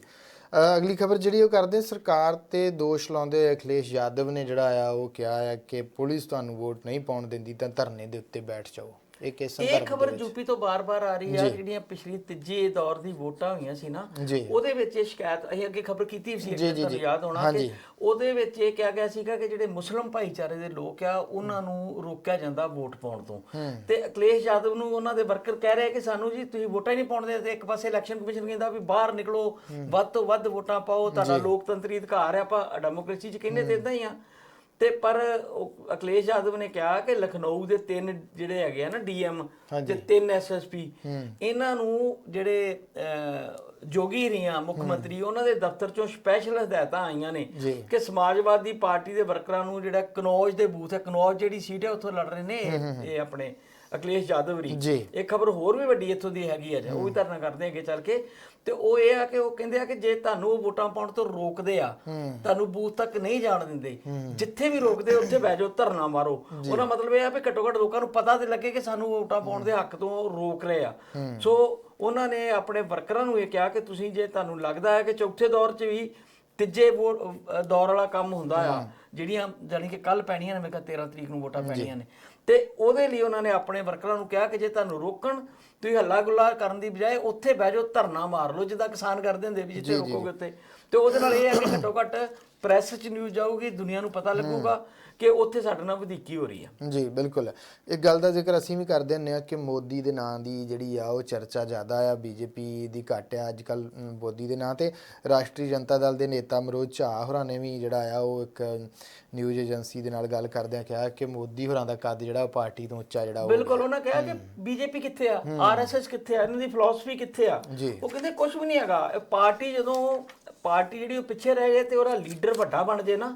ਅਗਲੀ ਖਬਰ ਜਿਹੜੀ ਉਹ ਕਰਦੇ ਸਰਕਾਰ ਤੇ ਦੋਸ਼ ਲਾਉਂਦੇ ਹੋਏ ਅਖਿਲੇਸ਼ ਯਾਦਵ ਨੇ ਜਿਹੜਾ ਆ ਉਹ ਕਿਹਾ ਹੈ ਕਿ ਪੁਲਿਸ ਤੁਹਾਨੂੰ ਵੋਟ ਨਹੀਂ ਪਾਉਣ ਦਿੰਦੀ ਤਾਂ ਧਰਨੇ ਦੇ ਉੱਤੇ ਬੈਠ ਜਾਓ। ਇਹ ਕਿਸ ਇਹ ਸੰਦਰਭ ਖਬਰ ਯੂਪੀ ਤੋਂ ਬਾਰ-ਬਾਰ ਆ ਰਹੀ ਆ। ਜਿਹੜੀਆਂ ਪਿਛਲੀ ਤੀਜੇ ਦੌਰ ਦੀ ਵੋਟਾਂ ਹੋਈਆਂ ਸੀ ਨਾ ਜੀ। ਉਹਦੇ ਵਿੱਚ ਇਹ ਸ਼ਿਕਾਇਤ ਅਸੀਂ ਅੱਗੇ ਖਬਰ ਕੀਤੀ ਸੀ ਜੀ, ਜੀ, ਤੁਹਾਨੂੰ ਜੀ। ਯਾਦ ਹੋਣਾ ਕਿ ਹਾਂਜੀ। ਉਹਦੇ ਵਿੱਚ ਇਹ ਕਿਹਾ ਗਿਆ ਸੀਗਾ ਕਿ ਜਿਹੜੇ ਮੁਸਲਮ ਭਾਈਚਾਰੇ ਦੇ ਲੋਕ ਆ ਉਹਨਾਂ ਨੂੰ ਰੋਕਿਆ ਜਾਂਦਾ ਵੋਟ ਪਾਉਣ ਤੋਂ। ਤੇ ਅਖਿਲੇਸ਼ ਯਾਦਵ ਨੂੰ ਉਹਨਾਂ ਦੇ ਵਰਕਰ ਕਹਿ ਰਹੇ ਕਿ ਸਾਨੂੰ ਜੀ ਤੁਸੀਂ ਵੋਟਾਂ ਹੀ ਨਹੀਂ ਪਾਉਣ ਦੇ ਤੇ ਇੱਕ ਪਾਸੇ ਇਲੈਕਸ਼ਨ ਕਮਿਸ਼ਨ ਕਹਿੰਦਾ ਵੀ ਬਾਹਰ ਨਿਕਲੋ ਵੱਧ ਤੋਂ ਵੱਧ ਵੋਟਾਂ ਪਾਓ ਤੁਹਾਡਾ ਲੋਕਤੰਤਰੀ ਅਧਿਕਾਰ ਹੈ ਆਪਾਂ ਡੈਮੋਕ੍ਰੇਸੀ 'ਚ ਕਹਿੰਦੇ ਤੇ ਇਦਾਂ ਹੀ ਆ। ਤੇ ਪਰ ਉਹ ਅਖਿਲੇਸ਼ ਯਾਦਵ ਨੇ ਕਿਹਾ ਕਿ ਲਖਨਊ ਦੇ ਤਿੰਨ ਜਿਹੜੇ ਹੈਗੇ ਆ ਨਾ ਡੀਐਮ ਤੇ ਤਿੰਨ ਐਸਐਸਪੀ ਇਹਨਾਂ ਨੂੰ ਜਿਹੜੇ ਜੋਗੀ ਰੀਆਂ ਮੁੱਖ ਮੰਤਰੀ ਉਹਨਾਂ ਦੇ ਦਫ਼ਤਰ ਚੋਂ ਸਪੈਸ਼ਲ ਹਦਾਇਤਾਂ ਆਈਆਂ ਨੇ। ਕਿ ਸਮਾਜਵਾਦੀ ਪਾਰਟੀ ਦੇ ਵਰਕਰਾਂ ਨੂੰ ਜਿਹੜਾ ਕਨੌਜ ਦੇ ਬੂਥ ਹੈ ਕਨੌਜ ਜਿਹੜੀ ਸੀਟ ਹੈ ਉੱਥੋਂ ਲੜ ਰਹੇ ਨੇ ਇਹ ਆਪਣੇ। ਅਖਿਲੇਸ਼ ਯਾਦਵ ਰੀ। ਜੀ। ਇੱਕ ਖਬਰ ਹੋਰ ਵੀ ਵੱਡੀ ਇੱਥੋਂ ਦੀ ਹੈਗੀ ਆ ਉਹ ਵੀ ਧਰਨਾ ਕਰਦੇ ਅੱਗੇ ਚੱਲ ਕੇ। ਤੇ ਉਹ ਇਹ ਆ ਕਿ ਉਹ ਕਹਿੰਦੇ ਆ ਕਿ ਜੇ ਤੁਹਾਨੂੰ ਵੋਟਾਂ ਪਾਉਣ ਤੋਂ ਰੋਕਦੇ ਆ ਤੁਹਾਨੂੰ ਬੂਥ ਤੱਕ ਨਹੀਂ ਜਾਣ ਦਿੰਦੇ ਜਿੱਥੇ ਵੀ ਰੋਕਦੇ ਉੱਥੇ ਬਹਿ ਜਾਓ ਧਰਨਾ ਮਾਰੋ। ਉਹਦਾ ਮਤਲਬ ਇਹ ਆ ਵੀ ਘੱਟੋ ਘੱਟ ਲੋਕਾਂ ਨੂੰ ਪਤਾ ਤੇ ਲੱਗੇ ਕਿ ਸਾਨੂੰ ਵੋਟਾਂ ਪਾਉਣ ਦੇ ਹੱਕ ਤੋਂ ਰੋਕ ਰਹੇ ਆ। ਸੋ ਉਹਨਾਂ ਨੇ ਆਪਣੇ ਵਰਕਰਾਂ ਨੂੰ ਇਹ ਕਿਹਾ ਕਿ ਤੁਸੀਂ ਜੇ ਤੁਹਾਨੂੰ ਲੱਗਦਾ ਹੈ ਕਿ ਚੌਥੇ ਦੌਰ 'ਚ ਵੀ ਤੀਜੇ ਦੌਰ ਵਾਲਾ ਕੰਮ ਹੁੰਦਾ ਆ ਜਿਹੜੀਆਂ ਜਾਨੀ ਕਿ ਕੱਲ ਪੈਣੀਆਂ ਨੇ ਮੈਂ ਕਿਹਾ 13 ਤਰੀਕ ਨੂੰ ਵੋਟਾਂ ਪੈਣੀਆਂ ਨੇ। ਤੇ ਉਹਦੇ ਲਈ ਉਹਨਾਂ ਨੇ ਆਪਣੇ ਵਰਕਰਾਂ ਨੂੰ ਕਿਹਾ ਕਿ ਜੇ ਤੁਹਾਨੂੰ ਰੋਕਣ ਤੁਸੀਂ ਹੱਲਾ ਗੁੱਲਾ ਕਰਨ ਦੀ ਬਜਾਏ ਉੱਥੇ ਬਹਿ ਜਾਓ ਧਰਨਾ ਮਾਰ ਲਓ ਜਿੱਦਾਂ ਕਿਸਾਨ ਕਰਦੇ ਹੁੰਦੇ ਵੀ ਜਿੱਥੇ ਰੋਕੋਗੇ ਉੱਥੇ। ਤੇ ਉਹਦੇ ਨਾਲ ਇਹ ਹੈ ਕਿ ਘੱਟੋ ਘੱਟ ਪ੍ਰੈਸ 'ਚ ਨਿਊਜ਼ ਜਾਊਗੀ ਦੁਨੀਆ ਨੂੰ ਪਤਾ ਲੱਗੂਗਾ। ਕਿ ਉੱਥੇ ਸਾਡੇ ਨਾਲ ਵਧੀਕੀ ਹੋ ਰਹੀ ਆ। ਜੀ ਬਿਲਕੁਲ। ਇੱਕ ਗੱਲ ਦਾ ਜ਼ਿਕਰ ਅਸੀਂ ਵੀ ਕਰਦੇ ਹੁੰਦੇ ਆ ਕਿ ਮੋਦੀ ਦੇ ਨਾਂ ਦੀ ਜਿਹੜੀ ਆ ਉਹ ਚਰਚਾ ਜ਼ਿਆਦਾ ਆ ਬੀਜੇਪੀ ਦੀ ਘੱਟ ਆ ਅੱਜ ਕੱਲ ਮੋਦੀ ਦੇ ਨਾਂ ਤੇ। ਰਾਸ਼ਟਰੀ ਜਨਤਾ ਦਲ ਦੇ ਨੇਤਾ ਮਨੋਜ ਝਾਅ ਹੋਰਾਂ ਨੇ ਵੀ ਜਿਹੜਾ ਆ ਉਹ ਇੱਕ ਨਿਊਜ਼ ਏਜੰਸੀ ਦੇ ਨਾਲ ਗੱਲ ਕਰਦਿਆਂ ਕਿਹਾ ਕਿ ਮੋਦੀ ਹੋਰਾਂ ਦਾ ਕੱਦ ਜਿਹੜਾ ਉਹ ਪਾਰਟੀ ਤੋਂ ਉੱਚਾ ਜਿਹੜਾ ਉਹ ਬਿਲਕੁਲ ਉਹਨਾਂ ਕਿਹਾ ਕਿ ਬੀਜੇਪੀ ਕਿੱਥੇ ਆ? ਆਰਐਸਐਸ ਕਿੱਥੇ ਆ? ਇਹਨਾਂ ਦੀ ਫਿਲਾਸਫੀ ਕਿੱਥੇ ਆ। ਉਹ ਕਹਿੰਦੇ ਕੁਝ ਵੀ ਨਹੀਂ ਹੈਗਾ। ਪਾਰਟੀ ਜਦੋਂ ਪਾਰਟੀ ਜਿਹੜੀ ਉਹ ਪਿੱਛੇ ਰਹਿ ਜਾਏ ਤੇ ਉਹਦਾ ਲੀਡਰ ਵੱਡਾ ਬਣ ਜੇ ਨਾ।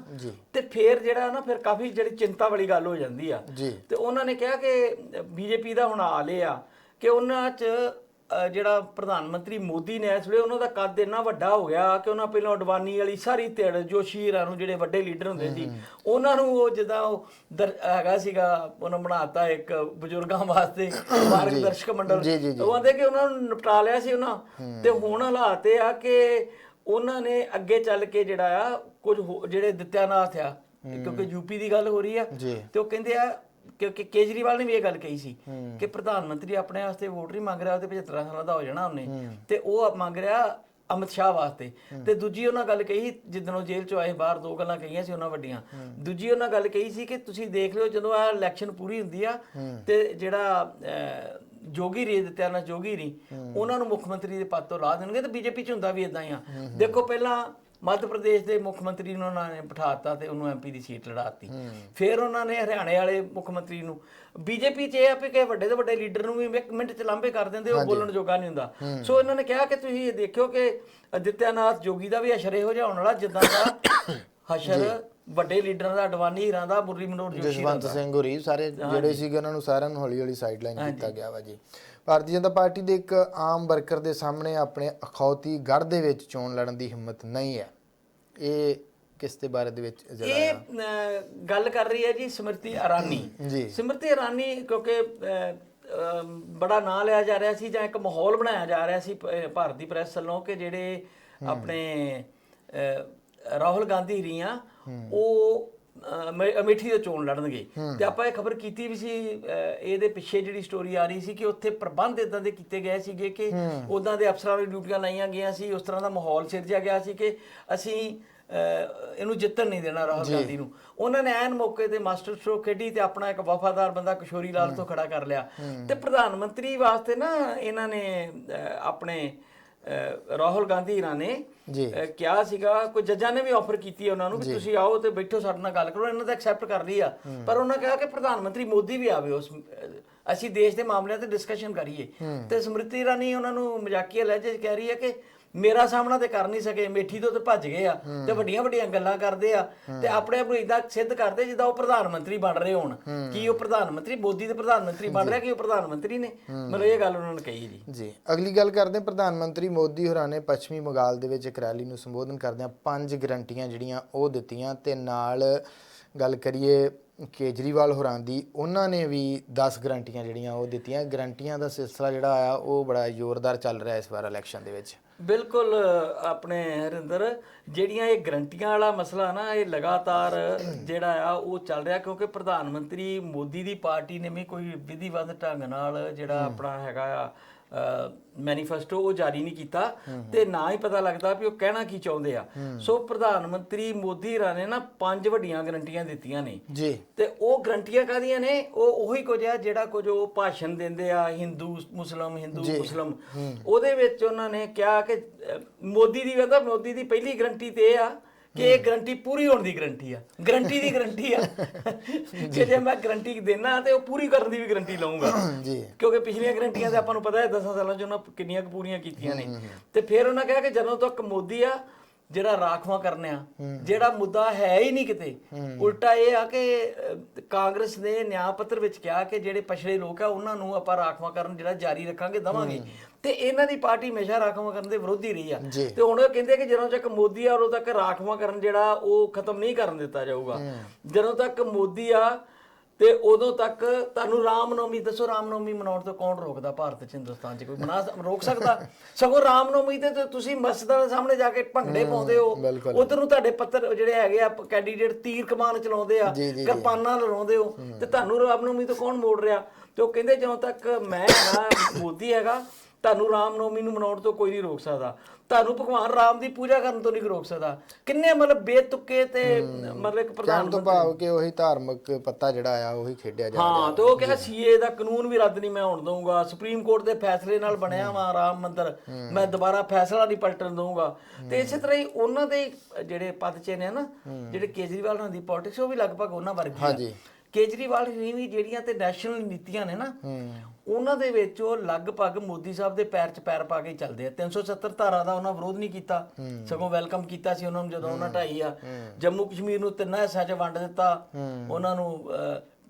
ਤੇ ਫੇਰ ਜਿਹੜਾ ਨਾ ਫਿਰ ਕਾਫੀ ਜਿਹੜੀ ਚਿੰਤਾ ਵਾਲੀ ਗੱਲ ਹੋ ਜਾਂਦੀ ਆ। ਤੇ ਉਹਨਾਂ ਨੇ ਕਿਹਾ ਕਿ ਬੀਜੇਪੀ ਦਾ ਹੁਣ ਹਾਲ ਇਹ ਆ ਕਿ ਉਹਨਾਂ 'ਚ ਜਿਹੜਾ ਪ੍ਰਧਾਨ ਮੰਤਰੀ ਮੋਦੀ ਨੇ ਇਸ ਵੇਲੇ ਉਹਨਾਂ ਦਾ ਕੱਦ ਇੰਨਾ ਵੱਡਾ ਹੋ ਗਿਆ ਕਿ ਉਹਨਾਂ ਪਹਿਲਾਂ ਅਡਵਾਨੀ ਵਾਲੀ ਸਾਰੀ ਧਿਰ ਜੋਸ਼ੀ ਨੂੰ ਜਿਹੜੇ ਵੱਡੇ ਲੀਡਰ ਹੁੰਦੇ ਸੀ ਉਹਨਾਂ ਨੂੰ ਉਹ ਜਿੱਦਾਂ ਉਹ ਹੈਗਾ ਸੀਗਾ ਉਹਨਾਂ ਬਣਾਤਾ ਇੱਕ ਬਜ਼ੁਰਗਾਂ ਵਾਸਤੇ ਮਾਰਗਦਰਸ਼ਕ ਮੰਡਲ। ਉਹ ਕਹਿੰਦੇ ਕਿ ਉਹਨਾਂ ਨੂੰ ਨਿਪਟਾ ਲਿਆ ਸੀ ਉਹਨਾਂ। ਤੇ ਹੁਣ ਹਾਲਾਤ ਇਹ ਆ ਕਿ ਉਹਨਾਂ ਨੇ ਅੱਗੇ ਚੱਲ ਕੇ ਜਿਹੜਾ ਆ ਕੁਝ ਜਿਹੜੇ ਦਿੱਤਿਆਨਾਥ ਆ ਕਿਉਂਕਿ ਯੂਪੀ ਦੀ ਗੱਲ ਹੋ ਰਹੀ ਆ ਤੇ ਉਹ ਕਹਿੰਦੇ ਆ ਕਿਉਂਕਿ ਕੇਜਰੀਵਾਲ ਨੇ ਵੀ ਇਹ ਗੱਲ ਕਹੀ ਸੀ ਕਿ ਪ੍ਰਧਾਨ ਮੰਤਰੀ ਆਪਣੇ ਵਾਸਤੇ ਵੋਟ ਨਹੀਂ ਮੰਗ ਰਿਹਾ ਉਹ ਤੇ 75 ਸਾਲਾਂ ਦਾ ਹੋ ਜਾਣਾ ਉਹਨੇ। ਤੇ ਉਹ ਮੰਗ ਰਿਹਾ ਅਮਿਤ ਸ਼ਾਹ ਵਾਸਤੇ। ਤੇ ਦੂਜੀ ਉਹਨਾਂ ਗੱਲ ਕਹੀ ਜਿੱਦਣ ਉਹ ਜੇਲ੍ਹ ਚੋਂ ਆਏ ਬਾਹਰ ਦੋ ਗੱਲਾਂ ਕਹੀਆਂ ਸੀ ਉਹਨਾਂ ਵੱਡੀਆਂ। ਦੂਜੀ ਉਹਨਾਂ ਗੱਲ ਕਹੀ ਸੀ ਕਿ ਤੁਸੀਂ ਦੇਖ ਲਿਓ ਜਦੋਂ ਆ ਇਲੈਕਸ਼ਨ ਪੂਰੀ ਹੁੰਦੀ ਆ ਤੇ ਜਿਹੜਾ ਜੋਗੀ ਰੀ ਦਿੱਤਿਆ ਨਾ ਜੋਗੀ ਰੀ ਉਹਨਾਂ ਨੂੰ ਮੁੱਖ ਮੰਤਰੀ ਦੇ ਪਦ ਤੋਂ ਲਾ ਦੇਣਗੇ ਤੇ ਬੀਜੇਪੀ ਚ ਹੁੰਦਾ ਵੀ ਇਦਾਂ ਹੀ ਆ। ਦੇਖੋ ਪਹਿਲਾਂ ਮੱਧ ਪ੍ਰਦੇਸ਼ ਦੇ ਮੁੱਖ ਮੰਤਰੀ ਨੂੰ ਉਹਨਾਂ ਨੇ ਬਿਠਾਤਾ ਤੇ ਉਹਨੂੰ ਐਮਪੀ ਦੀ ਸੀਟ ਲੜਾਤੀ। ਫਿਰ ਉਹਨਾਂ ਨੇ ਹਰਿਆਣੇ ਵਾਲੇ ਮੁੱਖ ਮੰਤਰੀ ਨੂੰ ਬੀਜੇਪੀ ਚ ਇਹ ਆ ਵੀ ਕਿ ਵੱਡੇ ਤੋਂ ਵੱਡੇ ਲੀਡਰ ਨੂੰ ਵੀ ਇੱਕ ਮਿੰਟ ਚ ਲਾਂਭੇ ਕਰ ਦਿੰਦੇ ਉਹ ਬੋਲਣ ਜੋਗਾ ਨਹੀਂ ਹੁੰਦਾ। ਸੋ ਇਹਨਾਂ ਨੇ ਕਿਹਾ ਕਿ ਤੁਸੀਂ ਇਹ ਦੇਖਿਓ ਕਿ ਅਦਿੱਤਿਆਨਾਥ ਜੋਗੀ ਦਾ ਵੀ ਅਸ਼ਰ ਇਹੋ ਜਿਹਾ ਹੋਣ ਵਾਲਾ ਜਿੱਦਾਂ ਦਾ ਹਸ਼ਰ ਵੱਡੇ ਲੀਡਰਾਂ ਦਾ ਅਡਵਾਨੀ ਹੀਰਾਂ ਦਾ ਮੁਰਲੀ ਮਨੋਹਰ ਜੋਸ਼ੀ ਦਾ ਜਸਵੰਤ ਸਿੰਘ ਹੋਰੀ ਸਾਰੇ ਜਿਹੜੇ ਸੀਗੇ ਉਹਨਾਂ ਨੂੰ ਸਾਰਿਆਂ ਨੂੰ ਹੌਲੀ ਹੌਲੀ ਸਾਈਡਲਾਈਨ ਕੀਤਾ ਗਿਆ ਵਾ ਜੀ। ਭਾਰਤੀ ਜਨਤਾ ਪਾਰਟੀ ਦੇ ਇੱਕ ਆਮ ਵਰਕਰ ਦੇ ਸਾਹਮਣੇ ਆਪਣੇ ਅਖੌਤੀ ਗੜ ਦੇ ਵਿੱਚ ਚੋਣ ਲੜਨ ਦੀ ਹਿੰਮਤ ਨਹੀਂ ਹੈ। ਇਹ ਕਿਸ ਦੇ ਬਾਰੇ ਦੇ ਵਿੱਚ ਜਿਹੜਾ ਇਹ ਅਹ, ਗੱਲ ਕਰ ਰਹੀ ਹੈ ਜੀ ਸਮ੍ਰਿਤੀ ਇਰਾਨੀ। ਜੀ। ਸਮ੍ਰਿਤੀ ਇਰਾਨੀ ਕਿਉਂਕਿ ਅਹ, ਅਹ, ਬੜਾ ਨਾਂ ਲਿਆ ਜਾ ਰਿਹਾ ਸੀ ਜਾਂ ਇੱਕ ਮਾਹੌਲ ਬਣਾਇਆ ਜਾ ਰਿਹਾ ਸੀ ਭਾਰਤੀ ਪ੍ਰੈਸ ਵੱਲੋਂ ਕਿ ਜਿਹੜੇ ਆਪਣੇ ਅਹ, ਰਾਹੁਲ ਗਾਂਧੀ ਰੀਆਂ ਉਹ ਅਮੇ- ਅਮੇਠੀ ਦੇ ਚੋਣ ਲੜਨਗੇ। ਤੇ ਆਪਾਂ ਇਹ ਖਬਰ ਕੀਤੀ ਵੀ ਸੀ ਇਹਦੇ ਪਿੱਛੇ ਜਿਹੜੀ ਸਟੋਰੀ ਆ ਰਹੀ ਸੀ ਕਿ ਉੱਥੇ ਪ੍ਰਬੰਧ ਇਦਾਂ ਦੇ ਕੀਤੇ ਗਏ ਸੀਗੇ ਕਿ ਉਦਾਂ ਦੇ ਅਫਸਰਾਂ ਦੀ ਡਿਊਟੀਆਂ ਲਾਈਆਂ ਗਈਆਂ ਸੀ ਉਸ ਤਰ੍ਹਾਂ ਦਾ ਮਾਹੌਲ ਸਿਰਜਿਆ ਗਿਆ ਸੀ ਕਿ ਅਸੀਂ ਅਹ, ਇਹਨੂੰ ਜਿੱਤਣ ਨਹੀਂ ਦੇਣਾ ਰਾਹੁਲ ਗਾਂਧੀ ਨੂੰ। ਉਹਨਾਂ ਨੇ ਐਨ ਮੌਕੇ ਤੇ ਮਾਸਟਰ ਸਟ੍ਰੋਕ ਖੇਡੀ ਤੇ ਆਪਣਾ ਇੱਕ ਵਫਾਦਾਰ ਬੰਦਾ ਕਿਸ਼ੋਰੀ ਲਾਲ ਤੋਂ ਖੜਾ ਕਰ ਲਿਆ। ਤੇ ਪ੍ਰਧਾਨ ਮੰਤਰੀ ਵਾਸਤੇ ਨਾ ਇਹਨਾਂ ਨੇ ਆਪਣੇ ਰਾਹੁਲ ਗਾਂਧੀ ਰਾਂ ਨੇ ਜੀ। ਕਿਹਾ ਸੀਗਾ ਕੋਈ ਜੱਜਾਂ ਨੇ ਵੀ ਆਫਰ ਕੀਤੀ ਹੈ ਉਹਨਾਂ ਨੂੰ ਵੀ ਤੁਸੀਂ ਆਓ ਤੇ ਬੈਠੋ ਸਾਡੇ ਨਾਲ ਗੱਲ ਕਰੋ ਇਹਨਾਂ ਦਾ ਐਕਸੈਪਟ ਕਰ ਲਈ ਆ। ਪਰ ਉਹਨਾਂ ਕਿਹਾ ਕਿ ਪ੍ਰਧਾਨ ਮੰਤਰੀ ਮੋਦੀ ਵੀ ਆਵੇ ਉਸ ਅਸੀਂ ਦੇਸ਼ ਦੇ ਮਾਮਲਿਆਂ ਤੇ ਡਿਸਕਸ਼ਨ ਕਰੀਏ। ਤੇ ਸਮ੍ਰਿਤੀ ਇਰਾਨੀ ਉਹਨਾਂ ਨੂੰ ਮਜ਼ਾਕੀਆ ਲਹਿਜੇ ਕਹਿ ਰਹੀ ਹੈ ਕਿ ਮੇਰਾ ਸਾਹਮਣਾ ਤੇ ਕਰ ਨਹੀਂ ਸਕੇ ਮੇਠੀ ਤੋਂ ਤੇ ਭੱਜ ਗਏ ਆ ਤੇ ਵੱਡੀਆਂ ਵੱਡੀਆਂ ਗੱਲਾਂ ਕਰਦੇ ਆ ਤੇ ਆਪਣੇ ਆਪ ਨੂੰ ਇਦਾਂ ਸਿੱਧ ਕਰਦੇ ਜਿੱਦਾਂ ਉਹ ਪ੍ਰਧਾਨ ਮੰਤਰੀ ਬਣ ਰਹੇ ਹੋਣ। ਕੀ ਉਹ ਪ੍ਰਧਾਨ ਮੰਤਰੀ ਮੋਦੀ ਦੇ ਪ੍ਰਧਾਨ ਮੰਤਰੀ ਬਣ ਰਿਹਾ ਕਿ ਉਹ ਪ੍ਰਧਾਨ ਮੰਤਰੀ ਨੇ? ਮਤਲਬ ਇਹ ਗੱਲ ਉਹਨਾਂ ਨੇ ਕਹੀ ਜੀ। ਜੀ ਅਗਲੀ ਗੱਲ ਕਰਦੇ ਪ੍ਰਧਾਨ ਮੰਤਰੀ ਮੋਦੀ ਹੋਰਾਂ ਨੇ ਪੱਛਮੀ ਬੰਗਾਲ ਦੇ ਵਿੱਚ ਇੱਕ ਰੈਲੀ ਨੂੰ ਸੰਬੋਧਨ ਕਰਦਿਆਂ ਪੰਜ ਗਰੰਟੀਆਂ ਜਿਹੜੀਆਂ ਉਹ ਦਿੱਤੀਆਂ ਤੇ ਨਾਲ ਗੱਲ ਕਰੀਏ ਕੇਜਰੀਵਾਲ ਹੋਰਾਂ ਦੀ ਉਹਨਾਂ ਨੇ ਵੀ 10 ਗਰੰਟੀਆਂ ਜਿਹੜੀਆਂ ਉਹ ਦਿੱਤੀਆਂ। ਗਰੰਟੀਆਂ ਦਾ ਸਿਲਸਿਲਾ ਜਿਹੜਾ ਆ ਉਹ ਬੜਾ ਜ਼ੋਰਦਾਰ ਚੱਲ ਰਿਹਾ ਇਸ ਵਾਰ ਇਲੈਕਸ਼ਨ ਦੇ ਵਿੱਚ। ਬਿਲਕੁਲ ਆਪਣੇ ਹਰਿੰਦਰ ਜਿਹੜੀਆਂ ਇਹ ਗਰੰਟੀਆਂ ਵਾਲਾ ਮਸਲਾ ਨਾ ਇਹ ਲਗਾਤਾਰ ਜਿਹੜਾ ਆ ਉਹ ਚੱਲ ਰਿਹਾ ਕਿਉਂਕਿ ਪ੍ਰਧਾਨ ਮੰਤਰੀ ਮੋਦੀ ਦੀ ਪਾਰਟੀ ਨੇ ਵੀ ਕੋਈ ਵਿਧੀਵਤ ਢੰਗ ਨਾਲ ਜਿਹੜਾ ਆਪਣਾ ਹੈਗਾ ਆ ਮੈਨੀਫੈਸਟੋ ਉਹ ਜਾਰੀ ਨਹੀਂ ਕੀਤਾ ਤੇ ਨਾ ਹੀ ਪਤਾ ਲੱਗਦਾ ਵੀ ਉਹ ਕਹਿਣਾ ਕੀ ਚਾਹੁੰਦੇ ਆ। ਸੋ ਪ੍ਰਧਾਨ ਮੰਤਰੀ ਮੋਦੀ ਰਾਂ ਨੇ ਨਾ ਪੰਜ ਵੱਡੀਆਂ ਗਰੰਟੀਆਂ ਦਿੱਤੀਆਂ ਨੇ। ਜੀ। ਤੇ ਉਹ ਗਰੰਟੀਆਂ ਕਾਦੀਆਂ ਨੇ? ਉਹ ਉਹੀ ਕੁਝ ਆ ਜਿਹੜਾ ਕੁਝ ਉਹ ਭਾਸ਼ਣ ਦਿੰਦੇ ਆ ਹਿੰਦੂ ਮੁਸਲਮ ਹਿੰਦੂ ਮੁਸਲਮ। ਉਹਦੇ ਵਿੱਚ ਉਹਨਾਂ ਨੇ ਕਿਹਾ ਕਿ ਮੋਦੀ ਦੀ ਕਹਿੰਦਾ ਮੋਦੀ ਦੀ ਪਹਿਲੀ ਗਰੰਟੀ ਤੇ ਇਹ ਆ ਕਿ ਇਹ ਗਰੰਟੀ ਪੂਰੀ ਹੋਣ ਦੀ ਗਰੰਟੀ ਆ। ਗਰੰਟੀ ਦੀ ਗਰੰਟੀ ਆ। ਕਿ ਜੇ ਮੈਂ ਗਰੰਟੀ ਦੇਣਾ ਤੇ ਉਹ ਪੂਰੀ ਕਰਨ ਦੀ ਵੀ ਗਰੰਟੀ ਲਵਾਂਗਾ ਜੀ। ਕਿਉਂਕਿ ਪਿਛਲੀਆਂ ਗਰੰਟੀਆਂ ਤੇ ਆਪਾਂ ਨੂੰ ਪਤਾ ਹੈ 10 ਸਾਲਾਂ ਚ ਉਹਨਾਂ ਕਿੰਨੀਆਂ ਕੁ ਪੂਰੀਆਂ ਕੀਤੀਆਂ ਨੇ। ਤੇ ਫਿਰ ਉਹਨਾਂ ਕਿਹਾ ਕਿ ਜਦੋਂ ਤੱਕ ਮੋਦੀ ਆ ਜਿਹੜਾ ਰਾਖਵਾ ਕਰਨਿਆ ਜਿਹੜਾ ਮੁੱਦਾ ਹੈ ਹੀ ਨਹੀਂ ਕਿਤੇ ਉਲਟਾ ਇਹ ਆ ਕਿ ਕਾਂਗਰਸ ਨੇ ਨਿਆਂ ਪੱਤਰ ਵਿੱਚ ਕਿਹਾ ਕਿ ਜਿਹੜੇ ਪਛੜੇ ਲੋਕ ਆ ਉਹਨਾਂ ਨੂੰ ਆਪਾਂ ਰਾਖਵਾ ਕਰਨ ਜਿਹੜਾ ਜਾਰੀ ਰੱਖਾਂਗੇ ਦਵਾਂਗੇ। ਤੇ ਇਹਨਾਂ ਦੀ ਪਾਰਟੀ ਹਮੇਸ਼ਾ ਰਾਖਵਾ ਕਰਨ ਦੇ ਵਿਰੋਧੀ ਰਹੀ ਆ। ਤੇ ਹੁਣ ਉਹ ਕਹਿੰਦੇ ਕਿ ਜਦੋਂ ਤੱਕ ਮੋਦੀ ਆ ਉਦੋਂ ਤੱਕ ਰਾਖਵਾ ਕਰਨ ਜਿਹੜਾ ਉਹ ਖਤਮ ਨਹੀਂ ਕਰਨ ਦਿੱਤਾ ਜਾਊਗਾ। ਜਦੋਂ ਤੱਕ ਮੋਦੀ ਆ ਤੇ ਉਦੋਂ ਤੱਕ ਤੁਹਾਨੂੰ ਰਾਮਨੌਮੀ ਦੱਸੋ ਰਾਮਨੌਮੀ ਮਨਾਉਣ ਤੋਂ ਕੌਣ ਰੋਕਦਾ ਭਾਰਤ ਚ ਹਿੰਦੁਸਤਾਨ ਚ? ਕੋਈ ਮਨਾ ਰੋਕ ਸਕਦਾ? ਸਗੋਂ ਰਾਮਨੌਮੀ ਤੇ ਤਾਂ ਤੁਸੀਂ ਮਸਜਿਦਾਂ ਦੇ ਸਾਹਮਣੇ ਜਾ ਕੇ ਭੰਗੜੇ ਪਾਉਂਦੇ ਹੋ। ਉਧਰ ਨੂੰ ਤੁਹਾਡੇ ਪੱਤਰ ਜਿਹੜੇ ਹੈਗੇ ਆ ਕੈਂਡੀਡੇਟ ਤੀਰ ਕਮਾਨ ਚਲਾਉਂਦੇ ਆ। ਕਿਰਪਾਨਾਂ ਲੜਾਉਂਦੇ ਹੋ। ਤੇ ਤੁਹਾਨੂੰ ਰਾਮਨੌਮੀ ਤੋਂ ਕੌਣ ਮੋੜ ਰਿਹਾ? ਤੇ ਉਹ ਕਹਿੰਦੇ ਜਦੋਂ ਤੱਕ ਮੈਂ ਹੈਗਾ ਮੋਦੀ ਹੈਗਾ ਤੁਹਾਨੂੰ ਰਾਮਨੌਮੀ ਨੂੰ ਮਨਾਉਣ ਤੋਂ ਕੋਈ ਨਹੀਂ ਰੋਕ ਸਕਦਾ। ਤੁਹਾਨੂੰ ਭਗਵਾਨ ਰਾਮ ਦੀ ਪੂਜਾ ਕਰਨ ਤੋਂ ਨਹੀਂ ਰੋਕ ਸਕਦਾ। ਕਿੰਨੇ ਮਤਲਬ ਬੇਤੁਕੇ ਤੇ ਮਤਲਬ ਇੱਕ ਪ੍ਰਧਾਨ ਤੋਂ ਭਾਵ ਕਿ ਉਹੀ ਧਾਰਮਿਕ ਪੱਤਾ ਜਿਹੜਾ ਆ ਉਹੀ ਖੇਡਿਆ ਜਾ ਰਿਹਾ। ਹਾਂ ਤੇ ਉਹ ਕਹਿੰਦਾ ਸੀਏ ਦਾ ਕਾਨੂੰਨ ਵੀ ਰੱਦ ਨਹੀਂ ਮੈਂ ਹੋਣ ਦਊਂਗਾ। ਸੁਪਰੀਮ ਕੋਰਟ ਦੇ ਫੈਸਲੇ ਨਾਲ ਬਣਿਆ ਵਾ ਰਾਮ ਮੰਦਰ। ਮੈਂ ਦੁਬਾਰਾ ਫੈਸਲਾ ਨਹੀਂ ਪਲਟਣ ਦਊਂਗਾ। ਤੇ ਇਸੇ ਤਰ੍ਹਾਂ ਹੀ ਉਹਨਾਂ ਦੇ ਜਿਹੜੇ ਪਦ ਚ ਨੇ ਨਾ ਜਿਹੜੇ ਕੇਜਰੀਵਾਲ ਨਾਲ ਦੀ ਪੋਲਿਟਿਕਸ ਉਹ ਵੀ ਲਗਭਗ ਉਹਨਾਂ ਵਰਗੀ ਹਾਂਜੀ। ਕੇਜਰੀਵਾਲ ਜੀ ਵੀ ਜਿਹੜੀਆਂ ਤੇ ਨੈਸ਼ਨਲ ਨੀਤੀਆਂ ਨੇ ਨਾ ਉਹਨਾਂ ਦੇ ਵਿੱਚ ਉਹ ਲਗਭਗ ਮੋਦੀ ਸਾਹਿਬ ਦੇ ਪੈਰ 'ਚ ਪੈਰ ਪਾ ਕੇ ਚੱਲਦੇ ਆ। 370 ਧਾਰਾ ਦਾ ਉਹਨਾਂ ਵਿਰੋਧ ਨਹੀਂ ਕੀਤਾ। ਸਗੋਂ ਵੈਲਕਮ ਕੀਤਾ ਸੀ ਉਹਨਾਂ ਨੂੰ ਜਦੋਂ ਉਹਨਾਂ ਢਾਈ ਆ। ਜੰਮੂ ਕਸ਼ਮੀਰ ਨੂੰ ਤਿੰਨਾਂ ਹਿੱਸਿਆਂ 'ਚ ਵੰਡ ਦਿੱਤਾ। ਉਹਨਾਂ ਨੂੰ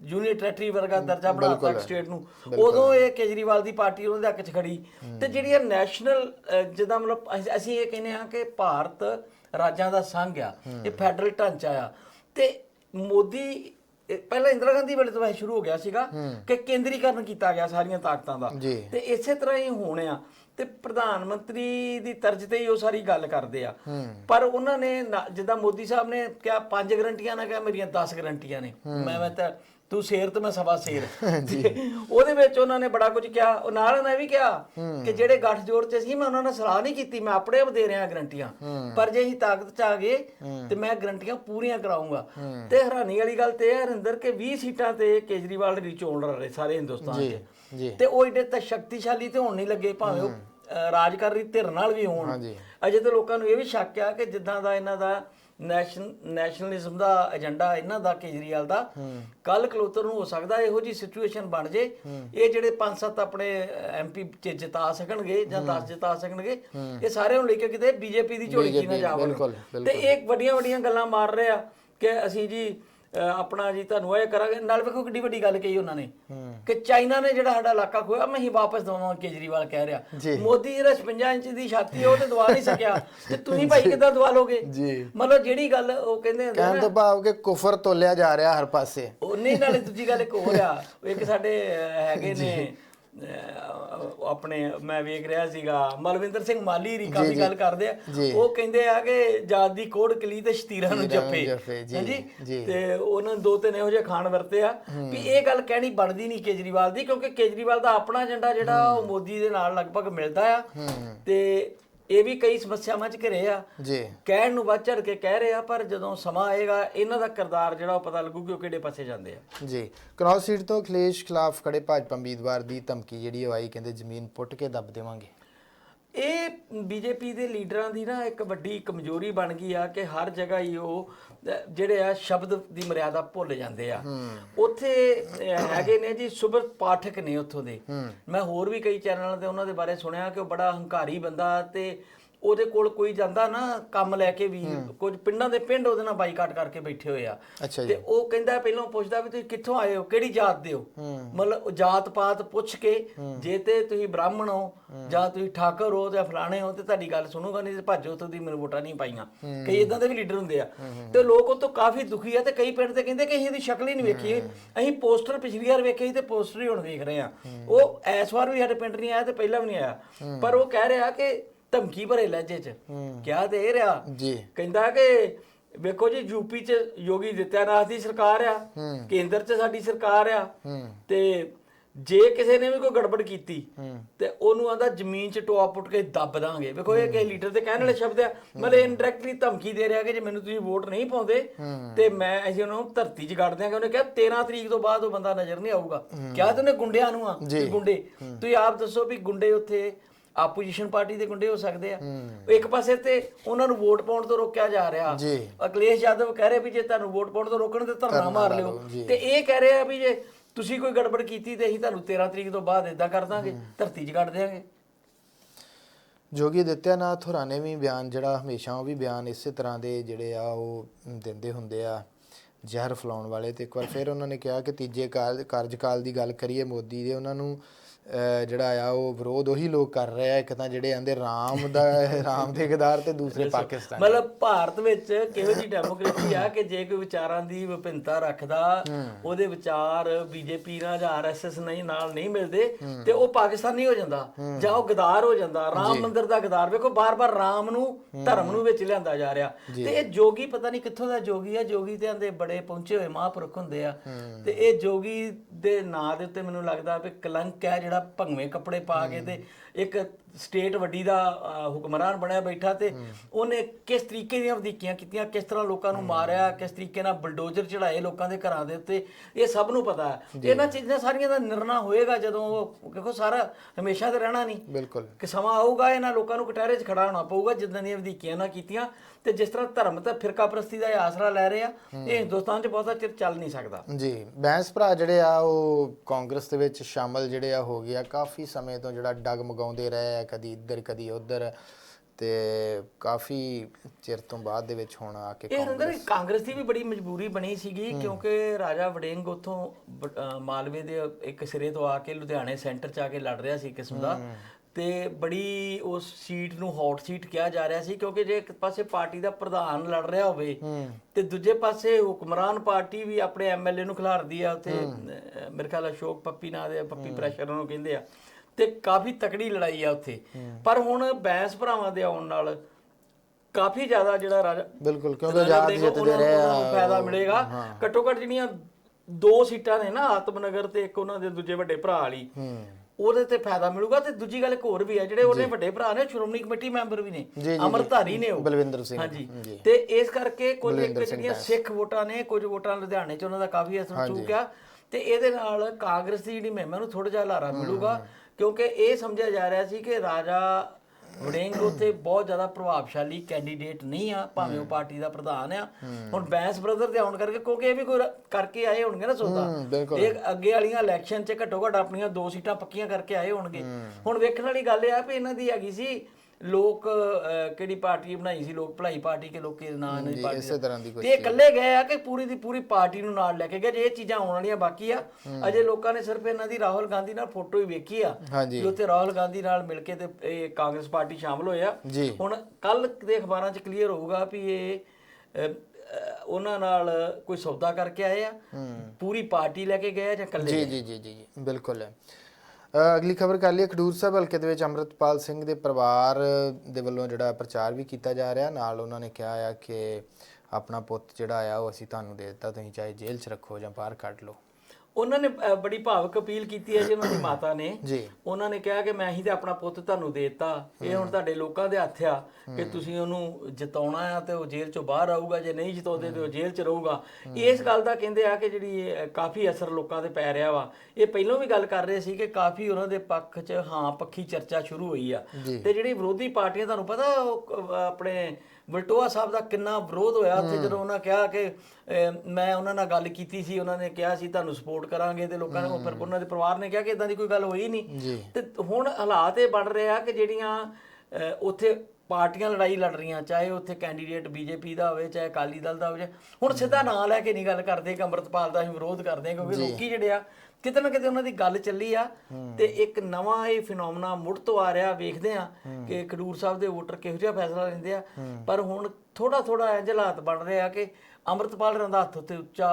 ਜੂਨੀਅਰ ਟੈਰੀਟਰੀ ਵਰਗਾ ਦਰਜਾ ਬਣਾਤਾ ਸਟੇਟ ਨੂੰ। ਉਦੋਂ ਇਹ ਕੇਜਰੀਵਾਲ ਦੀ ਪਾਰਟੀ ਉਹਨਾਂ ਦੇ ਹੱਕ 'ਚ ਖੜੀ। ਤੇ ਜਿਹੜੀਆਂ ਨੈਸ਼ਨਲ ਜਿੱਦਾਂ ਮਤਲਬ ਅਸੀਂ ਇਹ ਕਹਿੰਦੇ ਆ ਕਿ ਭਾਰਤ ਰਾਜਾਂ ਦਾ ਸੰਘ ਆ। ਇਹ ਫੈਡਰਲ ਢਾਂਚਾ ਆ। ਤੇ ਮੋਦੀ ਇਹ ਪਹਿਲਾਂ ਇੰਦਰਾ ਗਾਂਧੀ ਵੇਲੇ ਤੋਂ ਇਹ ਸ਼ੁਰੂ ਹੋ ਗਿਆ ਸੀਗਾ ਕਿ ਕੇਂਦਰੀਕਰਨ ਕੀਤਾ ਗਿਆ ਸਾਰੀਆਂ ਤਾਕਤਾਂ ਦਾ। ਤੇ ਇਸੇ ਤਰ੍ਹਾਂ ਹੀ ਹੋਣਿਆ ਤੇ ਪ੍ਰਧਾਨ ਮੰਤਰੀ ਦੀ ਤਰਜ਼ ਤੇ ਹੀ ਉਹ ਸਾਰੀ ਗੱਲ ਕਰਦੇ ਆ। ਪਰ ਉਹਨਾਂ ਨੇ ਨਾ- ਜਿੱਦਾਂ ਮੋਦੀ ਸਾਹਿਬ ਨੇ ਕਿਹਾ ਪੰਜ ਗਰੰਟੀਆਂ ਨਾ ਕਿਹਾ ਮੇਰੀਆਂ 10 ਗਰੰਟੀਆਂ ਨੇ। ਮੈਂ ਮੈਂ ਤਾਂ ਤੂੰ ਸ਼ੇਰ ਤੇ ਮੈਂ ਸਵਾ ਸ਼ੇਰ। ਤੇ ਉਹਦੇ ਵਿੱਚ ਉਹਨਾਂ ਨੇ ਬੜਾ ਕੁਝ ਕਿਹਾ। ਉਹ ਨਾਲ ਉਹਨਾਂ ਨੇ ਵੀ ਕਿਹਾ ਕਿ ਜਿਹੜੇ ਗੱਠਜੋੜ ਚ ਸੀ ਮੈਂ ਉਹਨਾਂ ਨਾਲ ਸਲਾਹ ਨਹੀਂ ਕੀਤੀ। ਮੈਂ ਆਪਣੇ ਆਪ ਦੇ ਰਿਹਾ ਗਰੰਟੀਆਂ। ਪਰ ਜੇ ਅਸੀਂ ਤਾਕਤ ਚ ਆ ਗਏ ਤੇ ਮੈਂ ਗਰੰਟੀਆਂ ਪੂਰੀਆਂ ਕਰਾਉਂਗਾ। ਤੇ ਹੈਰਾਨੀ ਵਾਲੀ ਗੱਲ ਤੇ ਹੈ ਹਰਿੰਦਰ ਕਿ 20 ਸੀਟਾਂ ਤੇ ਕੇਜਰੀਵਾਲ ਦੀ ਚੋਣ ਲੜ ਰਹੇ ਸਾਰੇ ਹਿੰਦੁਸਤਾਨ 'ਚ। ਜੀ। ਤੇ ਉਹ ਏਡੇ ਤਾਂ ਸ਼ਕਤੀਸ਼ਾਲੀ ਤੇ ਹੋਣ ਨਹੀਂ ਲੱਗੇ ਭਾਵੇਂ ਉਹ ਰਾਜ ਕਰ ਰਹੀ ਧਿਰ ਨਾਲ ਵੀ ਹੋਣ। ਅਜੇ ਤਾਂ ਲੋਕਾਂ ਨੂੰ ਇਹ ਵੀ ਸ਼ੱਕ ਆ ਕਿ ਜਿੱਦਾਂ ਦਾ ਇਹਨਾਂ ਦਾ ਨੈਸ਼ਨ ਨੈਸ਼ਨਲਿਜ਼ਮ ਦਾ ਏਜੰਡਾ ਇਹਨਾਂ ਦਾ ਕੇਜਰੀਵਾਲ ਦਾ। ਕੱਲ ਕਲੋਤਰ ਨੂੰ ਹੋ ਸਕਦਾ ਇਹੋ ਜੀ ਸਿਚੁਏਸ਼ਨ ਬਣ ਜੇ। ਇਹ ਜਿਹੜੇ ਪੰਜ ਸੱਤ ਆਪਣੇ ਐਮਪੀ ਜਿਤਾ ਸਕਣਗੇ ਜਾਂ 10 ਜਿਤਾ ਸਕਣਗੇ ਇਹ ਸਾਰਿਆਂ ਨੂੰ ਲੈ ਕੇ ਕਿਤੇ ਬੀਜੇਪੀ ਦੀ ਝੋਲੀ 'ਚ ਨਾ BJP ਜਾ ਵੜਨ। ਬਿਲਕੁਲ, ਤੇ ਇਹ ਵੱਡੀਆਂ ਵੱਡੀਆਂ ਗੱਲਾਂ ਮਾਰ ਰਹੇ ਆ ਕਿ ਅਸੀਂ ਜੀ ਆਪਣਾ ਜੀ ਤੁਹਾਨੂੰ ਇਹ ਕਰਾਂਗੇ। ਨਾਲ ਵੇਖੋ ਕਿੱਡੀ ਵੱਡੀ ਗੱਲ ਕਹੀ ਉਹਨਾਂ ਨੇ ਕਿ ਚਾਈਨਾ ਨੇ ਜਿਹੜਾ ਸਾਡਾ ਇਲਾਕਾ ਖੋਇਆ ਮੈਂ ਹੀ ਵਾਪਸ ਦਵਾਂਗਾ ਕੇਜਰੀਵਾਲ ਕਹਿ ਰਿਹਾ। ਜੀ। ਮੋਦੀ ਜਿਹੜਾ 56 ਇੰਚ ਦੀ ਛਾਤੀ ਹੈ, ਉਹ ਤੇ ਦਵਾ ਨਹੀਂ ਸਕਿਆ। ਤੇ ਤੁਸੀਂ ਭਾਈ ਕਿੱਦਾਂ ਦਵਾ ਲੋਗੇ ਜੀ। ਮਤਲਬ ਜਿਹੜੀ ਗੱਲ ਉਹ ਕਹਿੰਦੇ ਹੁੰਦੇ ਕਹਿਣ ਨਾ ਤੋਂ ਭਾਵ ਕਿ ਕੁਫਰ ਤੋਲਿਆ ਜਾ ਰਿਹਾ ਹਰ ਪਾਸੇ। ਉਹਨੇ ਨਾਲੇ ਦੂਜੀ ਗੱਲ ਇੱਕ ਹੋਰ ਆ। ਉਹ ਇੱਕ ਸਾਡੇ ਅਹ, ਹੈਗੇ ਨੇ ਆਪਣੇ ਮੈਂ ਵੇਖ ਰਿਹਾ ਸੀਗਾ ਮਲਵਿੰਦਰ ਸਿੰਘ ਮਾਲੀ ਰੀ ਕਾਫੀ ਗੱਲ ਕਰਦੇ ਆ। ਉਹ ਕਹਿੰਦੇ ਆ ਕਿ ਜਾਤ ਦੀ ਕੋੜ ਕਲੀ ਤੇ ਸ਼ਤੀਰਾਂ ਨੂੰ ਜੱਫੇ। ਹਾਂਜੀ। ਤੇ ਉਹਨਾਂ ਨੇ ਦੋ ਤਿੰਨ ਇਹੋ ਜਿਹੇ ਖਾਣ ਵਰਤੇ ਆ ਵੀ ਇਹ ਗੱਲ ਕਹਿਣੀ ਬਣਦੀ ਨਹੀਂ ਕੇਜਰੀਵਾਲ ਦੀ ਕਿਉਂਕਿ ਕੇਜਰੀਵਾਲ ਦਾ ਆਪਣਾ ਏਜੰਡਾ ਜਿਹੜਾ ਉਹ ਮੋਦੀ ਦੇ ਨਾਲ ਲਗਭਗ ਮਿਲਦਾ ਆ। ਤੇ ਇਹ ਵੀ ਕਈ ਸਮੱਸਿਆਵਾਂ 'ਚ ਘਿਰੇ ਆ। ਜੀ। ਕਹਿਣ ਨੂੰ ਵੱਧ ਚੜ ਕੇ ਕਹਿ ਰਹੇ ਆ ਪਰ ਜਦੋਂ ਸਮਾਂ ਆਏਗਾ ਇਹਨਾਂ ਦਾ ਕਿਰਦਾਰ ਜਿਹੜਾ ਉਹ ਪਤਾ ਲੱਗੂ ਕਿ ਉਹ ਕਿਹੜੇ ਪਾਸੇ ਜਾਂਦੇ ਆ। ਜੀ। ਕਨੌਜ ਸੀਟ ਤੋਂ ਅਖਿਲੇਸ਼ ਖਿਲਾਫ ਖੜੇ ਭਾਜਪਾ ਉਮੀਦਵਾਰ ਦੀ ਧਮਕੀ ਜਿਹੜੀ ਉਹ ਆਈ ਕਹਿੰਦੇ ਜ਼ਮੀਨ ਪੁੱਟ ਕੇ ਦੱਬ ਦੇਵਾਂਗੇ। ਇਹ ਬੀਜੇਪੀ ਦੇ ਲੀਡਰਾਂ ਦੀ ਨਾ ਇੱਕ ਵੱਡੀ ਕਮਜ਼ੋਰੀ ਬਣ ਗਈ ਆ ਕਿ ਹਰ ਜਗ੍ਹਾ ਹੀ ਉਹ ਜਿਹੜੇ ਆ ਸ਼ਬਦ ਦੀ ਮਰਿਆਦਾ ਭੁੱਲ ਜਾਂਦੇ ਆ। ਉੱਥੇ ਹੈਗੇ ਨੇ ਜੀ ਸੁਬਰ ਪਾਠਕ ਨੇ ਉੱਥੋਂ ਦੇ। ਮੈਂ ਹੋਰ ਵੀ ਕਈ ਚੈਨਲਾਂ ਤੇ ਉਹਨਾਂ ਦੇ ਬਾਰੇ ਸੁਣਿਆ ਕਿ ਉਹ ਬੜਾ ਹੰਕਾਰੀ ਬੰਦਾ ਤੇ ਉਹਦੇ ਕੋਲ ਕੋਈ ਜਾਂਦਾ ਨਾ ਕੰਮ ਲੈ ਕੇ ਵੀ ਕੁਝ ਪਿੰਡਾਂ ਦੇ ਪਿੰਡ ਉਹਦੇ ਨਾਲ ਬਾਈਕਾਟ ਕਰਕੇ ਬੈਠੇ ਹੋਏ ਆ। ਅੱਛਾ ਜੀ। ਤੇ ਉਹ ਕਹਿੰਦਾ ਪਹਿਲਾਂ ਪੁੱਛਦਾ ਵੀ ਤੁਸੀਂ ਕਿੱਥੋਂ ਆਏ ਹੋ ਕਿਹੜੀ ਜਾਤ ਦੇ ਹੋ? ਮਤਲਬ ਉਹ ਜਾਤ ਪਾਤ ਪੁੱਛ ਕੇ ਜੇ ਤੇ ਤੁਸੀਂ ਬ੍ਰਾਹਮਣ ਹੋ ਜਾਂ ਤੁਸੀਂ ਠਾਕਰ ਹੋ ਜਾਂ ਫਲਾਣੇ ਹੋ ਤੇ ਤੁਹਾਡੀ ਗੱਲ ਸੁਣੂਗਾ ਨਹੀਂ ਤੇ ਭੱਜੋ ਤੋਂ ਦੀ ਮੈਨੂੰ ਵੋਟਾਂ ਨਹੀਂ ਪਾਈਆਂ। ਕਈ ਇਦਾਂ ਦੇ ਵੀ ਲੀਡਰ ਹੁੰਦੇ ਆ। ਤੇ ਲੋਕ ਉਹ ਤੋਂ ਕਾਫੀ ਦੁਖੀ ਆ ਤੇ ਕਈ ਪਿੰਡ ਤੇ ਕਹਿੰਦੇ ਕਿ ਅਸੀਂ ਇਹਦੀ ਸ਼ਕਲ ਹੀ ਨਹੀਂ ਵੇਖੀ ਅਸੀਂ ਪੋਸਟਰ ਪਿਛਲੀ ਵਾਰ ਵੇਖੇ ਸੀ ਤੇ ਪੋਸਟਰ ਹੀ ਹੁਣ ਵੇਖ ਰਹੇ ਆ। ਉਹ ਇਸ ਵਾਰ ਵੀ ਸਾਡੇ ਪਿੰਡ ਨਹੀਂ ਆਇਆ ਤੇ ਪਹਿਲਾਂ ਵੀ ਨਹੀਂ ਆਇਆ। ਪਰ ਉਹ ਕਹਿ ਰਿਹਾ ਕਿ ਧਮਕੀ ਭਰੇ ਲਹਿਜੇ ਚ। ਕਿਹਾ ਤੇ ਇਹ ਰਿਹਾ? ਜੀ। ਕਹਿੰਦਾ ਕਿ ਵੇਖੋ ਜੀ ਯੂਪੀ ਚ ਯੋਗੀ ਦਿੱਤਿਆਨਾਥ ਦੀ ਸਰਕਾਰ ਆ। ਕੇਂਦਰ ਚ ਸਾਡੀ ਸਰਕਾਰ ਆ। ਤੇ ਜੇ ਕਿਸੇ ਨੇ ਵੀ ਕੋਈ ਗੜਬੜ ਕੀਤੀ ਤੇ ਉਹਨੂੰ ਆਂਦਾ ਜ਼ਮੀਨ ਚ ਟੋਆ ਪੁੱਟ ਕੇ ਦੱਬ ਦਾਂਗੇ। ਵੇਖੋ ਇਹ ਕਿ ਲੀਡਰ ਦੇ ਕਹਿਣ ਵਾਲੇ ਸ਼ਬਦ ਆ। ਮਤਲਬ ਇਨਡਾਇਰੈਕਟਲੀ ਧਮਕੀ ਦੇ ਰਿਹਾ ਕਿ ਜੇ ਮੈਨੂੰ ਤੁਸੀਂ ਵੋਟ ਨਹੀਂ ਪਾਉਂਦੇ ਤੇ ਮੈਂ ਅਸੀਂ ਉਹਨਾਂ ਧਰਤੀ 'ਚ ਗੱਡ ਦਿਆਂਗੇ ਉਹਨੇ ਕਿਹਾ 13 ਤਰੀਕ ਤੋਂ ਬਾਅਦ ਉਹ ਬੰਦਾ ਨਜ਼ਰ ਨਹੀਂ ਆਊਗਾ। ਕਿਹਾ ਤੇ ਉਹਨੇ ਗੁੰਡਿਆਂ ਨੂੰ ਆ ਗੁੰਡੇ ਤੁਸੀਂ ਆਪ ਦੱਸੋ ਵੀ ਗੁੰਡੇ ਉੱਥੇ ਆਪੋਜੀਸ਼ਨ ਪਾਰਟੀ ਦੇ ਗੁੰਡੇ ਹੋ ਸਕਦੇ ਆ। ਇੱਕ ਪਾਸੇ ਤੇ ਉਹਨਾਂ ਨੂੰ ਵੋਟ ਪਾਉਣ ਤੋਂ ਰੋਕਿਆ ਜਾ ਰਿਹਾ। ਜੀ। ਅਖਿਲੇਸ਼ ਯਾਦਵ ਕਹਿ ਰਹੇ ਵੀ ਜੇ ਤੁਹਾਨੂੰ ਵੋਟ ਪਾਉਣ ਤੋਂ ਰੋਕਣ ਤੇ ਧਰਨਾ ਮਾਰ ਲਿਓ। ਤੇ ਇਹ ਕਹਿ ਰਹੇ ਆ ਵੀ ਜੇ ਤੁਸੀਂ ਕੋਈ ਗੜਬੜ ਕੀਤੀ ਤੇ ਅਸੀਂ ਤੁਹਾਨੂੰ 13 ਤਰੀਕ ਤੋਂ ਬਾਅਦ ਇਦਾਂ ਕਰ ਦਾਂਗੇ ਧਰਤੀ 'ਚ ਕੱਢ ਦਿਆਂਗੇ। ਜੋਗੀ ਆਦਿੱਤਿਆਨਾਥ ਹੋਰਾਂ ਨੇ ਵੀ ਬਿਆਨ ਜਿਹੜਾ ਹਮੇਸ਼ਾ ਉਹ ਵੀ ਬਿਆਨ ਇਸੇ ਤਰ੍ਹਾਂ ਦੇ ਜਿਹੜੇ ਆ ਉਹ ਦਿੰਦੇ ਹੁੰਦੇ ਆ ਜ਼ਹਿਰ ਫਲਾਉਣ ਵਾਲੇ। ਤੇ ਇੱਕ ਵਾਰ ਫਿਰ ਉਹਨਾਂ ਨੇ ਕਿਹਾ ਕਿ ਤੀਜੇ ਕਾਲ ਕਾਰਜਕਾਲ ਦੀ ਗੱਲ ਕਰੀਏ ਮੋਦੀ ਦੇ ਉਹਨਾਂ ਨੂੰ ਜਿਹੜਾ ਆ ਉਹ ਵਿਰੋਧ ਉਹੀ ਲੋਕ ਕਰ ਰਹੇ ਆ ਇੱਕ ਤਾਂ ਜਿਹੜੇ ਆਂਦੇ ਰਾਮ ਦਾ ਰਾਮ ਦੇ ਗਦਾਰ ਤੇ ਦੂਸਰੇ ਪਾਕਿਸਤਾਨ। ਮਤਲਬ ਭਾਰਤ ਵਿੱਚ ਕਿਹੋ ਜੀ ਡੈਮੋਕ੍ਰੇਸੀ ਆ ਕਿ ਜੇ ਕੋਈ ਵਿਚਾਰਾਂ ਦੀ ਵਿਭਿੰਨਤਾ ਰੱਖਦਾ ਉਹਦੇ ਵਿਚਾਰ ਬੀਜੇਪੀ ਨਾਲ ਜਾਂ ਆਰਐਸਐਸ ਨਹੀਂ ਨਾਲ ਨਹੀਂ ਮਿਲਦੇ ਤੇ ਉਹ ਪਾਕਿਸਤਾਨੀ ਹੋ ਜਾਂਦਾ ਜਾਂ ਉਹ ਗਦਾਰ ਹੋ ਜਾਂਦਾ। ਰਾਮ ਮੰਦਿਰ ਦਾ ਗਦਾਰ ਵੇਖੋ ਬਾਰ-ਬਾਰ ਰਾਮ ਨੂੰ ਧਰਮ ਨੂੰ ਵਿੱਚ ਲਿਆਂਦਾ ਜਾ ਰਿਹਾ। ਤੇ ਇਹ ਜੋਗੀ ਪਤਾ ਨਹੀਂ ਕਿੱਥੋਂ ਦਾ ਜੋਗੀ ਆ ਜੋਗੀ ਤੇ ਆਂਦੇ ਬੜੇ ਪਹੁੰਚੇ ਹੋਏ ਮਹਾਂਪੁਰਖ ਹੁੰਦੇ ਆ। ਤੇ ਇਹ ਜੋਗੀ ਦੇ ਨਾਂ ਦੇ ਉੱਤੇ ਮੈਨੂੰ ਲੱਗਦਾ ਵੀ ਕਲੰਕ ਹੈ ਜਿਹੜਾ ਭੰਗਵੇਂ ਕੱਪੜੇ ਪਾ ਕੇ ਤੇ ਇੱਕ ਸਟੇਟ ਵੱਡੀ ਦਾ ਹੁਕਮਰਾਨ ਬਣਿਆ ਬੈਠਾ ਤੇ ਉਹਨੇ ਕਿਸ ਤਰੀਕੇ ਦੀਆਂ ਵਧੀਕੀਆਂ ਕੀਤੀਆਂ ਕਿਸ ਤਰ੍ਹਾਂ ਲੋਕਾਂ ਨੂੰ ਮਾਰਿਆ ਕਿਸ ਤਰੀਕੇ ਨਾਲ ਬਲਡੋਜ਼ਰ ਚੜਾਏ ਲੋਕਾਂ ਦੇ ਘਰਾਂ ਦੇ ਉੱਤੇ ਇਹ ਸਭ ਨੂੰ ਪਤਾ ਹੈ। ਇਹਨਾਂ ਚੀਜ਼ਾਂ ਸਾਰੀਆਂ ਦਾ ਨਿਰਣਾ ਹੋਏਗਾ ਜਦੋਂ ਉਹ ਦੇਖੋ ਸਾਰਾ ਹਮੇਸ਼ਾ ਤੇ ਰਹਿਣਾ ਨਹੀਂ। ਬਿਲਕੁਲ। ਕਿ ਸਮਾਂ ਆਊਗਾ ਇਹਨਾਂ ਲੋਕਾਂ ਨੂੰ ਕਟਹਿਰੇ 'ਚ ਖੜਾ ਹੋਣਾ ਪਊਗਾ ਜਿੱਦਾਂ ਦੀਆਂ ਵਧੀਕੀਆਂ ਨਾ ਕੀਤੀਆਂ ਤੇ ਜਿਸ ਤਰ੍ਹਾਂ ਧਰਮ ਤੇ ਫਿਰਕਾ ਪ੍ਰਸਤੀ ਦਾ ਇਹ ਆਸਰਾ ਲੈ ਰਹੇ ਆ ਇਹ ਹਿੰਦੁਸਤਾਨ 'ਚ ਬਹੁਤਾ ਚਿਰ ਚੱਲ ਨਹੀਂ ਸਕਦਾ। ਜੀ ਬੈਂਸ ਭਰਾ ਜਿਹੜੇ ਆ ਉਹ ਕਾਂਗਰਸ ਦੇ ਵਿੱਚ ਸ਼ਾਮਲ ਜਿਹੜੇ ਆ ਹੋ ਗਿਆ ਕਾਫੀ ਸਮੇਂ ਤੋਂ ਜਿਹੜਾ ਡਗ ਮਗਾਉਂਦੇ ਰਹੇ ਆ ਕਦੀ ਇੱਧਰ ਕਦੀ ਉੱਧਰ ਤੇ ਕਾਫੀ ਚਿਰ ਤੋਂ ਬਾਅਦ ਦੇ ਵਿੱਚ ਹੁਣ ਆ ਕੇ ਇਹ ਕਾਂਗਰਸ ਦੀ ਵੀ ਬੜੀ ਮਜਬੂਰੀ ਬਣੀ ਸੀਗੀ ਕਿਉਂਕਿ ਰਾਜਾ ਵੜਿੰਗ ਉਥੋਂ ਮਾਲਵੇ ਦੇ ਇੱਕ ਸਿਰੇ ਤੋਂ ਆ ਕੇ ਲੁਧਿਆਣੇ ਸੈਂਟਰ ਚ ਆ ਕੇ ਲੜ ਰਿਹਾ ਸੀ ਕਿਸਮ ਦਾ ਤੇ ਬੜੀ ਉਸ ਸੀਟ ਨੂੰ ਹੌਟ ਸੀਟ ਕਿਹਾ ਜਾ ਰਿਹਾ ਸੀ ਕਿਉਂਕਿ ਜੇ ਇੱਕ ਪਾਸੇ ਪਾਰਟੀ ਦਾ ਪ੍ਰਧਾਨ ਲੜ ਰਿਹਾ ਹੋਵੇ ਤੇ ਦੂਜੇ ਪਾਸੇ ਹੁਕਮਰਾਨ ਪਾਰਟੀ ਵੀ ਆਪਣੇ ਐਮਐਲਏ ਨੂੰ ਖਿਲਾਰਦੀ ਆ ਉੱਥੇ ਮੇਰੇ ਖਿਆਲ ਅਸ਼ੋਕ ਪੱਪੀ ਨਾਂ ਦੇ ਪੱਪੀ ਪ੍ਰੈਸ਼ਰ ਉਹਨੂੰ ਕਹਿੰਦੇ ਆ। ਤੇ ਕਾਫੀ ਤਕੜੀ ਲੜਾਈ ਆ ਉੱਥੇ। ਪਰ ਹੁਣ ਬੈਂਸ ਭਰਾਵਾਂ ਦੇ ਆਉਣ ਨਾਲ ਕਾਫੀ ਜ਼ਿਆਦਾ ਜਿਹੜਾ ਰਾਜਾ ਬਿਲਕੁਲ ਕਿਉਂਕਿ ਆਜ਼ਾਦ ਜਿੱਤਦੇ ਰਹੇ ਆ ਫਾਇਦਾ ਮਿਲੇਗਾ। ਘੱਟੋ ਘੱਟ ਜਿਹੜੀਆਂ ਦੋ ਸੀਟਾਂ ਨੇ ਨਾ ਆਤਮਨਗਰ ਤੇ ਇੱਕ ਉਹਨਾਂ ਦੇ ਦੂਜੇ ਵੱਡੇ ਭਰਾ ਵਾਲੀ ਉਹਦੇ ਤੇ ਫਾਇਦਾ ਮਿਲੂਗਾ ਤੇ ਦੂਜੀ ਗੱਲ ਇੱਕ ਹੋਰ ਵੀ ਹੈ ਜਿਹੜੇ ਉਹਦੇ ਵੱਡੇ ਭਰਾ ਨੇ ਸ਼੍ਰੋਮਣੀ ਕਮੇਟੀ ਮੈਂਬਰ ਵੀ ਨੇ ਅਮਰਧਾਰੀ ਨੇ ਉਹ। ਬਲਵਿੰਦਰ ਸਿੰਘ ਹਾਂਜੀ। ਤੇ ਇਸ ਕਰਕੇ ਕੁਝ ਇੱਕ ਜਿਹੜੀਆਂ ਸਿੱਖ ਵੋਟਾਂ ਨੇ ਕੁਝ ਵੋਟਾਂ ਲੁਧਿਆਣੇ ਚ ਉਹਨਾਂ ਦਾ ਕਾਫੀ ਅਸਰ ਚੁੱਕਿਆ। ਤੇ ਇਹਦੇ ਨਾਲ ਕਾਂਗਰਸ ਦੀ ਜਿਹੜੀ ਮਹਿਮਾ ਨੂੰ ਥੋੜਾ ਜਿਹਾ ਲਾਰਾ ਮਿਲੂਗਾ। ਕਿਉਂਕਿ ਇਹ ਸਮਝਿਆ ਜਾ ਰਿਹਾ ਸੀ ਕਿ ਰਾਜਾ ਵੜਿੰਗ ਉੱਥੇ ਬਹੁਤ ਜ਼ਿਆਦਾ ਪ੍ਰਭਾਵਸ਼ਾਲੀ ਕੈਂਡੀਡੇਟ ਨਹੀਂ ਆ ਭਾਵੇਂ ਉਹ ਪਾਰਟੀ ਦਾ ਪ੍ਰਧਾਨ ਆ। ਹੁਣ ਬੈਂਸ ਬ੍ਰਦਰ ਦੇ ਆਉਣ ਕਰਕੇ ਕਿਉਂਕਿ ਇਹ ਵੀ ਕੋਈ ਕਰਕੇ ਆਏ ਹੋਣਗੇ ਨਾ ਬਿਲਕੁਲ। ਇਹ ਅੱਗੇ ਵਾਲੀਆਂ ਇਲੈਕਸ਼ਨ 'ਚ ਘੱਟੋ ਘੱਟ ਆਪਣੀਆਂ ਦੋ ਸੀਟਾਂ ਪੱਕੀਆਂ ਕਰਕੇ ਆਏ ਹੋਣਗੇ। ਹੁਣ ਵੇਖਣ ਵਾਲੀ ਗੱਲ ਇਹ ਆ ਵੀ ਇਹਨਾਂ ਦੀ ਹੈਗੀ ਸੀ ਲੋਕ ਅਹ, ਕਿਹੜੀ ਪਾਰਟੀ ਬਣਾਈ ਸੀ? ਲੋਕ ਭਲਾਈ ਪਾਰਟੀ ਕੇ ਲੋਕੀ ਨਾਂ ਇਹਨਾਂ ਦੀ ਪਾਰਟੀ ਇਸੇ ਤਰ੍ਹਾਂ ਦੀ ਕੋਈ ਤੇ ਇਹ ਇਕੱਲੇ ਗਏ ਆ ਕਿ ਪੂਰੀ ਦੀ ਪੂਰੀ ਪਾਰਟੀ ਨੂੰ ਨਾਲ ਲੈ ਕੇ ਗਏ? ਜੇ ਇਹ ਚੀਜ਼ਾਂ ਆਉਣ ਵਾਲੀਆਂ ਬਾਕੀ ਆ ਅਜੇ ਲੋਕਾਂ ਨੇ ਸਿਰਫ ਇਹਨਾਂ ਦੀ ਰਾਹੁਲ ਗਾਂਧੀ ਨਾਲ ਫੋਟੋ ਹੀ ਵੇਖੀ ਆ ਹਾਂਜੀ। ਉੱਥੇ ਰਾਹੁਲ ਗਾਂਧੀ ਨਾਲ ਮਿਲ ਕੇ ਤੇ ਇਹ ਕਾਂਗਰਸ ਪਾਰਟੀ ਸ਼ਾਮਲ ਹੋਇਆ ਜੀ। ਹੁਣ ਕੱਲ ਦੇ ਅਖਬਾਰਾਂ 'ਚ ਕਲੀਅਰ ਹੋਊਗਾ ਵੀ ਇਹ ਅਹ, ਅਹ, ਉਹਨਾਂ ਨਾਲ ਕੋਈ ਸੌਦਾ ਕਰਕੇ ਆਏ ਆ ਪੂਰੀ ਪਾਰਟੀ ਲੈ ਕੇ ਗਏ ਆ ਜਾਂ ਇਕੱਲੇ ਜੀ ਜੀ ਜੀ ਜੀ ਜੀ, ਬਿਲਕੁਲ ਹੈ। ਅਗਲੀ ਖਬਰ ਕਰ ਲਈਏ। ਖਡੂਰ ਸਾਹਿਬ ਹਲਕੇ ਦੇ ਵਿੱਚ ਅੰਮ੍ਰਿਤਪਾਲ ਸਿੰਘ ਦੇ ਪਰਿਵਾਰ ਦੇ ਵੱਲੋਂ ਜਿਹੜਾ ਪ੍ਰਚਾਰ ਵੀ ਕੀਤਾ ਜਾ ਰਿਹਾ। ਨਾਲ ਉਹਨਾਂ ਨੇ ਕਿਹਾ ਆ ਕਿ ਆਪਣਾ ਪੁੱਤ ਜਿਹੜਾ ਆ, ਉਹ ਅਸੀਂ ਤੁਹਾਨੂੰ ਦੇ ਦਿੱਤਾ। ਤੁਸੀਂ ਚਾਹੇ ਜੇਲ੍ਹ 'ਚ ਰੱਖੋ ਜਾਂ ਬਾਹਰ ਕੱਢ ਲਓ। ਉਹਨਾਂ ਨੇ ਬੜੀ ਭਾਵਕ ਅਪੀਲ ਕੀਤੀ ਹੈ ਜੀ ਉਹਨਾਂ ਦੀ ਮਾਤਾ ਨੇ। ਜੀ। ਉਹਨਾਂ ਨੇ ਕਿਹਾ ਕਿ ਮੈਂ ਹੀ ਤੇ ਆਪਣਾ ਪੁੱਤ ਤੁਹਾਨੂੰ ਦੇਤਾ। ਇਹ ਹੁਣ ਤੁਹਾਡੇ ਲੋਕਾਂ ਦੇ ਹੱਥ ਆ ਕਿ ਤੁਸੀਂ ਉਹਨੂੰ ਜਿਤਾਉਣਾ ਆ ਤੇ ਉਹ ਜੇਲ੍ਹ ਚੋਂ ਬਾਹਰ ਆਊਗਾ ਜੇ ਨਹੀਂ ਜਿਤਾਉਂਦੇ ਤੇ ਉਹ ਜੇਲ੍ਹ 'ਚ ਰਹੂਗਾ। ਇਸ ਗੱਲ ਦਾ ਕਹਿੰਦੇ ਆ ਕਿ ਜਿਹੜੀ ਇਹ ਕਾਫੀ ਅਸਰ ਲੋਕਾਂ ਤੇ ਪੈ ਰਿਹਾ ਵਾ। ਇਹ ਪਹਿਲਾਂ ਵੀ ਗੱਲ ਕਰ ਰਹੇ ਸੀ ਕਿ ਕਾਫੀ ਉਹਨਾਂ ਦੇ ਪੱਖ 'ਚ ਹਾਂ ਪੱਖੀ ਚਰਚਾ ਸ਼ੁਰੂ ਹੋਈ ਆ। ਤੇ ਜਿਹੜੀ ਵਿਰੋਧੀ ਪਾਰਟੀਆਂ ਤੁਹਾਨੂੰ ਪਤਾ ਉਹ ਕ- ਆਪਣੇ ਵਲਟੋਆ ਸਾਹਿਬ ਦਾ ਕਿੰਨਾ ਵਿਰੋਧ ਹੋਇਆ ਉੱਥੇ ਜਦੋਂ ਉਹਨਾਂ ਕਿਹਾ ਕਿ ਅਹ, ਮੈਂ ਉਹਨਾਂ ਨਾਲ ਗੱਲ ਕੀਤੀ ਸੀ ਉਹਨਾਂ ਨੇ ਕਿਹਾ ਸੀ ਤੁਹਾਨੂੰ ਸਪੋਰਟ ਕਰਾਂਗੇ ਤੇ ਲੋਕਾਂ ਨੇ ਉਹ ਫਿਰ ਉਹਨਾਂ ਦੇ ਪਰਿਵਾਰ ਨੇ ਕਿਹਾ ਕਿ ਇਦਾਂ ਦੀ ਕੋਈ ਗੱਲ ਹੋਈ ਨਹੀਂ। ਤੇ ਹੁਣ ਹਾਲਾਤ ਇਹ ਬਣ ਰਹੇ ਆ ਕਿ ਜਿਹੜੀਆਂ ਉੱਥੇ ਪਾਰਟੀਆਂ ਲੜਾਈ ਲੜ ਰਹੀਆਂ ਚਾਹੇ ਉੱਥੇ ਕੈਂਡੀਡੇਟ ਬੀਜੇਪੀ ਦਾ ਹੋਵੇ ਚਾਹੇ ਅਕਾਲੀ ਦਲ ਦਾ ਹੋਵੇ ਹੁਣ ਸਿੱਧਾ ਨਾਂ ਲੈ ਕੇ ਨਹੀਂ ਗੱਲ ਕਰਦੇ ਕਿ ਅੰਮ੍ਰਿਤਪਾਲ ਦਾ ਅਸੀਂ ਵਿਰੋਧ ਕਰਦੇ ਹਾਂ ਕਿਉਂਕਿ ਲੋਕੀ ਜਿਹੜੇ ਆ ਕਿਤੇ ਨਾ ਕਿਤੇ ਉਹਨਾਂ ਦੀ ਗੱਲ ਚੱਲੀ ਆ। ਤੇ ਇੱਕ ਨਵਾਂ ਇਹ ਫਿਨੋਮਨਾ ਮੁੜ ਤੋਂ ਆ ਰਿਹਾ ਵੇਖਦੇ ਆ ਕਿ ਖਡੂਰ ਸਾਹਿਬ ਦੇ ਵੋਟਰ ਕਿਹੋ ਜਿਹਾ ਫੈਸਲਾ ਲੈਂਦੇ ਆ। ਪਰ ਹੁਣ ਥੋੜਾ ਥੋੜਾ ਇੰਜ ਹਾਲਾਤ ਬਣ ਰਹੇ ਆ ਕਿ ਅੰਮ੍ਰਿਤਪਾਲ ਰੰਦਾ ਹੱਥ ਉੱਤੇ ਉੱਚਾ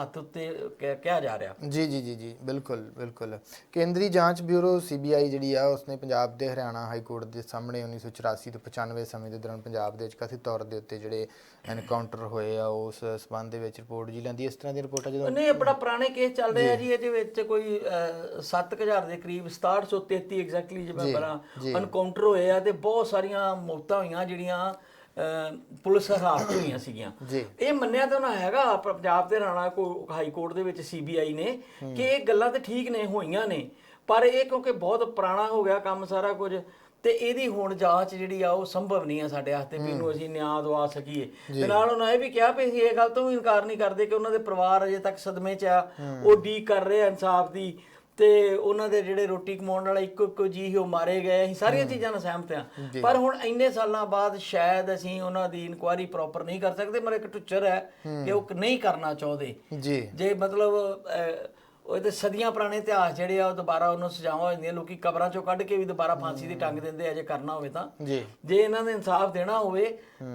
ਹੱਥ ਉੱਤੇ ਕਹਿ- ਕਿਹਾ ਜਾ ਰਿਹਾ। ਜੀ ਜੀ ਜੀ ਜੀ ਬਿਲਕੁਲ ਬਿਲਕੁਲ। ਕੇਂਦਰੀ ਜਾਂਚ ਬਿਊਰੋ ਸੀਬੀਆਈ ਜਿਹੜੀ ਆ ਉਸਨੇ ਪੰਜਾਬ ਦੇ ਹਰਿਆਣਾ ਹਾਈ ਕੋਰਟ ਦੇ ਸਾਹਮਣੇ 1984 ਤੋਂ 95 ਸਮੇਂ ਦੇ ਦੌਰਾਨ ਪੰਜਾਬ ਦੇ ਵਿੱਚ ਕਥਿਤ ਤੌਰ ਦੇ ਉੱਤੇ ਜਿਹੜੇ ਐਨਕਾਊਂਟਰ ਹੋਏ ਆ ਉਸ ਸਬੰਧ ਦੇ ਵਿੱਚ ਰਿਪੋਰਟ ਜੀ ਲੈਂਦੀ ਇਸ ਤਰ੍ਹਾਂ ਦੀ ਰਿਪੋਰਟਾਂ ਜਦੋਂ ਨਹੀਂ ਇਹ ਬੜਾ ਪੁਰਾਣੇ ਕੇਸ ਚੱਲ ਰਹੇ ਜੀ। ਇਹਦੇ ਵਿੱਚ ਕੋਈ 7000 ਦੇ ਕਰੀਬ 6733 ਐਗਜ਼ੈਕਟਲੀ ਜਿਵੇਂ ਪਹਿਲਾਂ ਐਨਕਾਊਂਟਰ ਹੋਏ ਆ ਤੇ ਬਹੁਤ ਸਾਰੀਆਂ ਮੌਤਾਂ ਹੋਈਆਂ ਜਿਹੜੀਆਂ ਅਹ, ਪੁਲਿਸ ਹਰਾਸਤ ਹੋਈਆਂ ਸੀਗੀਆਂ। ਇਹ ਮੰਨਿਆ ਤਾਂ ਨਾ ਹੈਗਾ ਪੰਜਾਬ ਦੇ ਰਾਣਾ ਕੋ ਹਾਈ ਕੋਰਟ ਦੇ ਵਿੱਚ ਸੀਬੀਆਈ ਨੇ ਕਿ ਇਹ ਗੱਲਾਂ ਤੇ ਠੀਕ ਨੇ ਹੋਈਆਂ ਨੇ ਪਰ ਇਹ ਕਿਉਂਕਿ ਬਹੁਤ ਪੁਰਾਣਾ ਹੋ ਗਿਆ ਕੰਮ ਸਾਰਾ ਕੁਝ ਤੇ ਇਹਦੀ ਹੁਣ ਜਾਂਚ ਜਿਹੜੀ ਆ ਉਹ ਸੰਭਵ ਨਹੀਂ ਆ ਸਾਡੇ ਵਾਸਤੇ ਵੀ ਇਹਨੂੰ ਅਸੀਂ ਨਿਆਂ ਦਵਾ ਸਕੀਏ। ਤੇ ਨਾਲ ਉਹਨਾਂ ਇਹ ਵੀ ਕਿਹਾ ਵੀ ਅਸੀਂ ਇਹ ਗੱਲ ਤੋਂ ਵੀ ਇਨਕਾਰ ਨਹੀਂ ਕਰਦੇ ਕਿ ਉਹਨਾਂ ਦੇ ਪਰਿਵਾਰ ਅਜੇ ਤੱਕ ਸਦਮੇ 'ਚ ਆ ਉਹ ਡੀ ਕਰ ਰਹੇ ਇਨਸਾਫ ਦੀ ਤੇ ਉਹਨਾਂ ਦੇ ਜਿਹੜੇ ਰੋਟੀ ਕਮਾਉਣ ਵਾਲਾ ਇੱਕੋ ਇੱਕੋ ਜੀ ਸੀ ਉਹ ਮਾਰੇ ਗਏ ਅਸੀਂ ਸਾਰੀਆਂ ਚੀਜ਼ਾਂ ਨਾਲ ਸਹਿਮਤ ਆ ਪਰ ਹੁਣ ਇੰਨੇ ਸਾਲਾਂ ਬਾਅਦ ਸ਼ਾਇਦ ਅਸੀਂ ਉਹਨਾਂ ਦੀ ਇਨਕੁਆਇਰੀ ਪ੍ਰੋਪਰ ਨਹੀਂ ਕਰ ਸਕਦੇ ਪਰ ਇੱਕ ਟੁੱਚਰ ਹੈ ਕਿ ਉਹ ਨਹੀਂ ਕਰਨਾ ਚਾਹੁੰਦੇ। ਜੀ। ਜੇ ਮਤਲਬ ਉਹ ਤੇ ਸਦੀਆਂ ਪੁਰਾਣੇ ਇਤਿਹਾਸ ਜਿਹੜੇ ਆ ਉਹ ਦੁਬਾਰਾ ਉਹਨੂੰ ਸਜਾਵਾਂ ਹੋ ਜਾਂਦੀਆਂ ਲੋਕੀ ਕਬਰਾਂ ਚੋਂ ਕੱਢ ਕੇ ਵੀ ਦੁਬਾਰਾ ਫਾਂਸੀ ਦੀ ਟੰਗ ਦਿੰਦੇ ਆ ਜੇ ਕਰਨਾ ਹੋਵੇ ਤਾਂ। ਜੀ। ਇਹਨਾਂ ਨੇ ਇਨਸਾਫ ਦੇਣਾ ਹੋਵੇ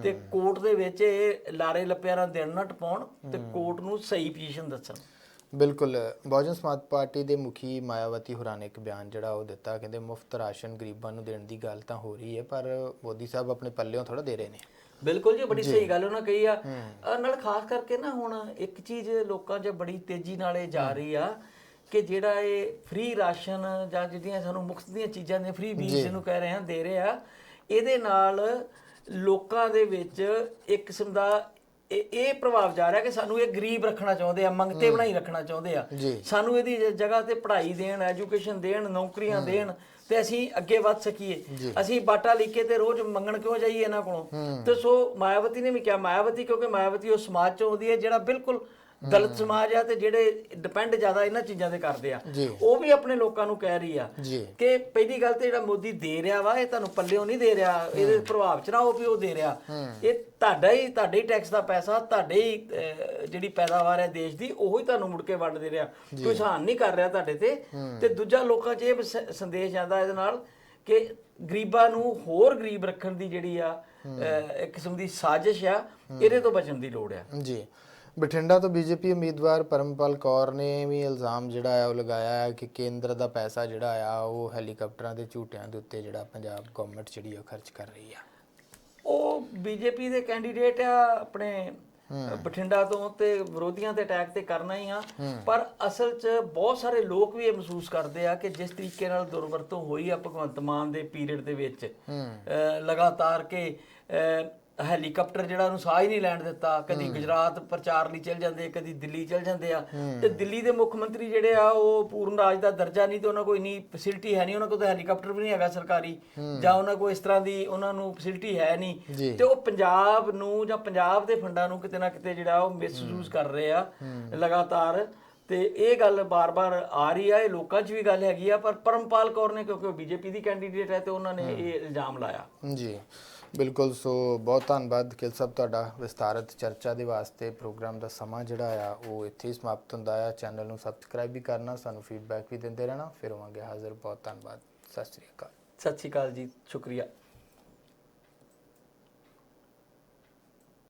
ਤੇ ਕੋਰਟ ਦੇ ਵਿੱਚ ਇਹ ਲਾਰੇ ਲੱਪਿਆਂ ਨਾਲ ਦਿਨ ਨਾ ਟਪਾਉਣ ਤੇ ਕੋਰਟ ਨੂੰ ਸਹੀ ਪੋਜੀਸ਼ਨ ਦੱਸਣ। ਬਿਲਕੁਲ ਬਹੁਜਨ ਸਮਾਜ ਪਾਰਟੀ ਦੇ ਮੁਖੀ ਮਾਇਆਵਤੀ ਹੋਰਾਂ ਨੇ ਇੱਕ ਬਿਆਨ ਜਿਹੜਾ ਉਹ ਦਿੱਤਾ ਕਹਿੰਦੇ ਮੁਫਤ ਰਾਸ਼ਨ ਗਰੀਬਾਂ ਨੂੰ ਦੇਣ ਦੀ ਗੱਲ ਤਾਂ ਹੋ ਰਹੀ ਹੈ ਪਰ ਮੋਦੀ ਸਾਹਿਬ ਆਪਣੇ ਪੱਲਿਓਂ ਥੋੜਾ ਦੇ ਰਹੇ ਨੇ। ਬਿਲਕੁਲ ਜੀ ਬੜੀ ਸਹੀ ਗੱਲ ਉਹਨਾਂ ਕਹੀ ਆ। ਨਾਲ ਖਾਸ ਕਰਕੇ ਨਾ ਹੁਣ ਇੱਕ ਚੀਜ਼ ਲੋਕਾਂ 'ਚ ਬੜੀ ਤੇਜ਼ੀ ਨਾਲ ਇਹ ਜਾ ਰਹੀ ਆ ਕਿ ਜਿਹੜਾ ਇਹ ਫ੍ਰੀ ਰਾਸ਼ਨ ਜਾਂ ਜਿਹੜੀਆਂ ਸਾਨੂੰ ਮੁਫਤ ਦੀਆਂ ਚੀਜ਼ਾਂ ਨੇ ਫ੍ਰੀ ਬੀਜ ਜਿਹਨੂੰ ਕਹਿ ਰਹੇ ਆ ਦੇ ਰਹੇ ਆ ਇਹਦੇ ਨਾਲ ਲੋਕਾਂ ਦੇ ਵਿੱਚ ਇੱਕ ਕਿਸਮ ਦਾ ਇਹ ਇਹ ਪ੍ਰਭਾਵ ਜਾ ਰਿਹਾ ਕਿ ਸਾਨੂੰ ਇਹ ਗਰੀਬ ਰੱਖਣਾ ਚਾਹੁੰਦੇ ਆ ਮੰਗਤੇ ਬਣਾਈ ਰੱਖਣਾ ਚਾਹੁੰਦੇ ਆ। ਜੀ। ਸਾਨੂੰ ਇਹਦੀ ਜ- ਜਗ੍ਹਾ ਤੇ ਪੜ੍ਹਾਈ ਦੇਣ ਐਜੂਕੇਸ਼ਨ ਦੇਣ ਨੌਕਰੀਆਂ ਦੇਣ ਤੇ ਅਸੀਂ ਅੱਗੇ ਵੱਧ ਸਕੀਏ। ਅਸੀਂ ਬਾਟਾ ਲਿਖੇ ਤੇ ਰੋਜ਼ ਮੰਗਣ ਕਿਉਂ ਜਾਈਏ ਇਹਨਾਂ ਕੋਲੋਂ? ਤੇ ਸੋ ਮਾਇਆਵਤੀ ਨੇ ਵੀ ਕਿਹਾ ਮਾਇਆਵਤੀ ਕਿਉਂਕਿ ਮਾਇਆਵਤੀ ਉਹ ਸਮਾਜ ਚੋਂ ਆਉਂਦੀ ਹੈ ਜਿਹੜਾ ਬਿਲਕੁਲ ਦਲਿਤ ਸਮਾਜ ਆ ਤੇ ਜਿਹੜੇ ਡਿਪੈਂਡ ਜ਼ਿਆਦਾ ਇਹਨਾਂ ਚੀਜ਼ਾਂ ਤੇ ਕਰਦੇ ਆ। ਉਹ ਵੀ ਆਪਣੇ ਲੋਕਾਂ ਨੂੰ ਕਹਿ ਰਹੀ ਆ ਕਿ ਪਹਿਲੀ ਗੱਲ ਤੇ ਜਿਹੜਾ ਮੋਦੀ ਦੇ ਰਿਹਾ ਵਾ ਇਹ ਤੁਹਾਨੂੰ ਪੱਲਿਓਂ ਨਹੀਂ ਦੇ ਰਿਹਾ। ਇਹਦੇ ਪ੍ਰਭਾਵ ਚ ਨਾ ਉਹ ਵੀ ਉਹ ਦੇ ਰਿਹਾ। ਇਹ ਤੁਹਾਡਾ ਹੀ ਤੁਹਾਡੇ ਹੀ ਟੈਕਸ ਦਾ ਪੈਸਾ ਤੁਹਾਡੇ ਹੀ ਜਿਹੜੀ ਪੈਦਾਵਾਰ ਹੈ ਦੇਸ਼ ਦੀ ਉਹੀ ਤੁਹਾਨੂੰ ਮੁੜ ਕੇ ਵੰਡ ਦੇ ਰਿਹਾ ਕੋਈ ਸਹਾਨ ਨਹੀਂ ਕਰ ਰਿਹਾ ਤੁਹਾਡੇ ਤੇ। ਤੇ ਦੂਜਾ ਲੋਕਾਂ 'ਚ ਇਹ ਸੰਦੇਸ਼ ਜਾਂਦਾ ਇਹਦੇ ਨਾਲ ਕਿ ਗਰੀਬਾਂ ਨੂੰ ਹੋਰ ਗਰੀਬ ਰੱਖਣ ਦੀ ਜਿਹੜੀ ਆ ਇੱਕ ਕਿਸਮ ਦੀ ਸਾਜ਼ਿਸ਼ ਆ ਇਹਦੇ ਤੋਂ ਬਚਣ ਦੀ ਲੋੜ ਆ। ਜੀ। ਬਠਿੰਡਾ ਤੋਂ ਬੀਜੇਪੀ ਉਮੀਦਵਾਰ ਪਰਮਪਾਲ ਕੌਰ ਨੇ ਵੀ ਇਲਜ਼ਾਮ ਜਿਹੜਾ ਹੈ ਉਹ ਲਗਾਇਆ ਹੈ ਕਿ ਕੇਂਦਰ ਦਾ ਪੈਸਾ ਜਿਹੜਾ ਆ ਉਹ ਹੈਲੀਕਾਪਟਰਾਂ ਦੇ ਝੂਟਿਆਂ ਦੇ ਉੱਤੇ ਜਿਹੜਾ ਪੰਜਾਬ ਗਵਰਨਮੈਂਟ ਜਿਹੜੀ ਉਹ ਖਰਚ ਕਰ ਰਹੀ ਆ। ਉਹ ਬੀਜੇਪੀ ਦੇ ਕੈਂਡੀਡੇਟ ਆ ਆਪਣੇ ਬਠਿੰਡਾ ਤੋਂ ਤੇ ਵਿਰੋਧੀਆਂ ਤੇ ਅਟੈਕ ਤੇ ਕਰਨਾ ਹੀ ਆ। ਪਰ ਅਸਲ 'ਚ ਬਹੁਤ ਸਾਰੇ ਲੋਕ ਵੀ ਇਹ ਮਹਿਸੂਸ ਕਰਦੇ ਆ ਕਿ ਜਿਸ ਤਰੀਕੇ ਨਾਲ ਦੁਰਵਰਤੋਂ ਹੋਈ ਆ ਭਗਵੰਤ ਮਾਨ ਦੇ ਪੀਰੀਅਡ ਦੇ ਵਿੱਚ ਲਗਾਤਾਰ ਕੇ ਹੈਲੀਕਾਪਟਰ ਜਿਹੜਾ ਉਹਨੂੰ ਸਾਹ ਹੀ ਨਹੀਂ ਲੈਣ ਦਿੱਤਾ। ਕਦੀ ਗੁਜਰਾਤ ਪ੍ਰਚਾਰ ਲਈ ਚਲ ਜਾਂਦੇ ਕਦੀ ਦਿੱਲੀ ਚਲ ਜਾਂਦੇ ਆ। ਤੇ ਦਿੱਲੀ ਦੇ ਮੁੱਖ ਮੰਤਰੀ ਜਿਹੜੇ ਆ ਉਹ ਪੂਰਨ ਰਾਜ ਦਾ ਦਰਜਾ ਨਹੀਂ ਤੇ ਉਹਨਾਂ ਕੋਲ ਇਨੀ ਫੈਸਿਲਿਟੀ ਹੈ ਨਹੀਂ ਉਹਨਾਂ ਕੋਲ ਤਾਂ ਹੈਲੀਕਾਪਟਰ ਵੀ ਨਹੀਂ ਹੈਗਾ ਸਰਕਾਰੀ। ਜਾਂ ਉਹਨਾਂ ਕੋਲ ਇਸ ਤਰ੍ਹਾਂ ਦੀ ਉਹਨਾਂ ਨੂੰ ਫੈਸਿਲਿਟੀ ਹੈ। ਨਹੀਂ। ਤੇ ਉਹ ਪੰਜਾਬ ਨੂੰ ਜਾਂ ਪੰਜਾਬ ਦੇ ਫੰਡਾਂ ਨੂੰ ਕਿਤੇ ਨਾ ਕਿਤੇ ਜਿਹੜਾ ਉਹ ਮਿਸਯੂਜ਼ ਕਰ ਰਹੇ ਆ ਲਗਾਤਾਰ। ਤੇ ਇਹ ਗੱਲ ਬਾਰ-ਬਾਰ ਆ ਰਹੀ ਆ ਇਹ ਲੋਕਾਂ 'ਚ ਵੀ ਗੱਲ ਹੈਗੀ ਆ ਪਰ ਪਰਮਪਾਲ ਕੌਰ ਨੇ ਕਿਉਂਕਿ ਉਹ ਬੀਜੇਪੀ ਦੀ ਕੈਂਡੀਡੇਟ ਹੈ ਤੇ ਉਹਨਾਂ ਨੇ ਇਹ ਇਲਜ਼ਾਮ ਲਾਇਆ। ਜੀ। ਬਿਲਕੁਲ, ਸੋ ਬਹੁਤ ਧੰਨਵਾਦ ਕਿਲ ਸਾਹਿਬ ਤੁਹਾਡਾ ਵਿਸਤਾਰਤ ਚਰਚਾ ਦੇ ਵਾਸਤੇ ਪ੍ਰੋਗਰਾਮ ਦਾ ਸਮਾਂ ਜਿਹੜਾ ਆ, ਉਹ ਇੱਥੇ ਹੀ ਸਮਾਪਤ ਹੁੰਦਾ ਆ। ਚੈਨਲ ਨੂੰ ਸਬਸਕ੍ਰਾਈਬ ਵੀ ਕਰਨਾ, ਸਾਨੂੰ ਫੀਡਬੈਕ ਵੀ ਦਿੰਦੇ ਰਹਿਣਾ। ਫਿਰ ਹੋਵਾਂਗੇ ਹਾਜ਼ਰ। ਬਹੁਤ ਧੰਨਵਾਦ। ਸਤਿ ਸ਼੍ਰੀ ਅਕਾਲ। ਸਤਿ ਸ਼੍ਰੀ ਅਕਾਲ ਜੀ। ਸ਼ੁਕਰੀਆ।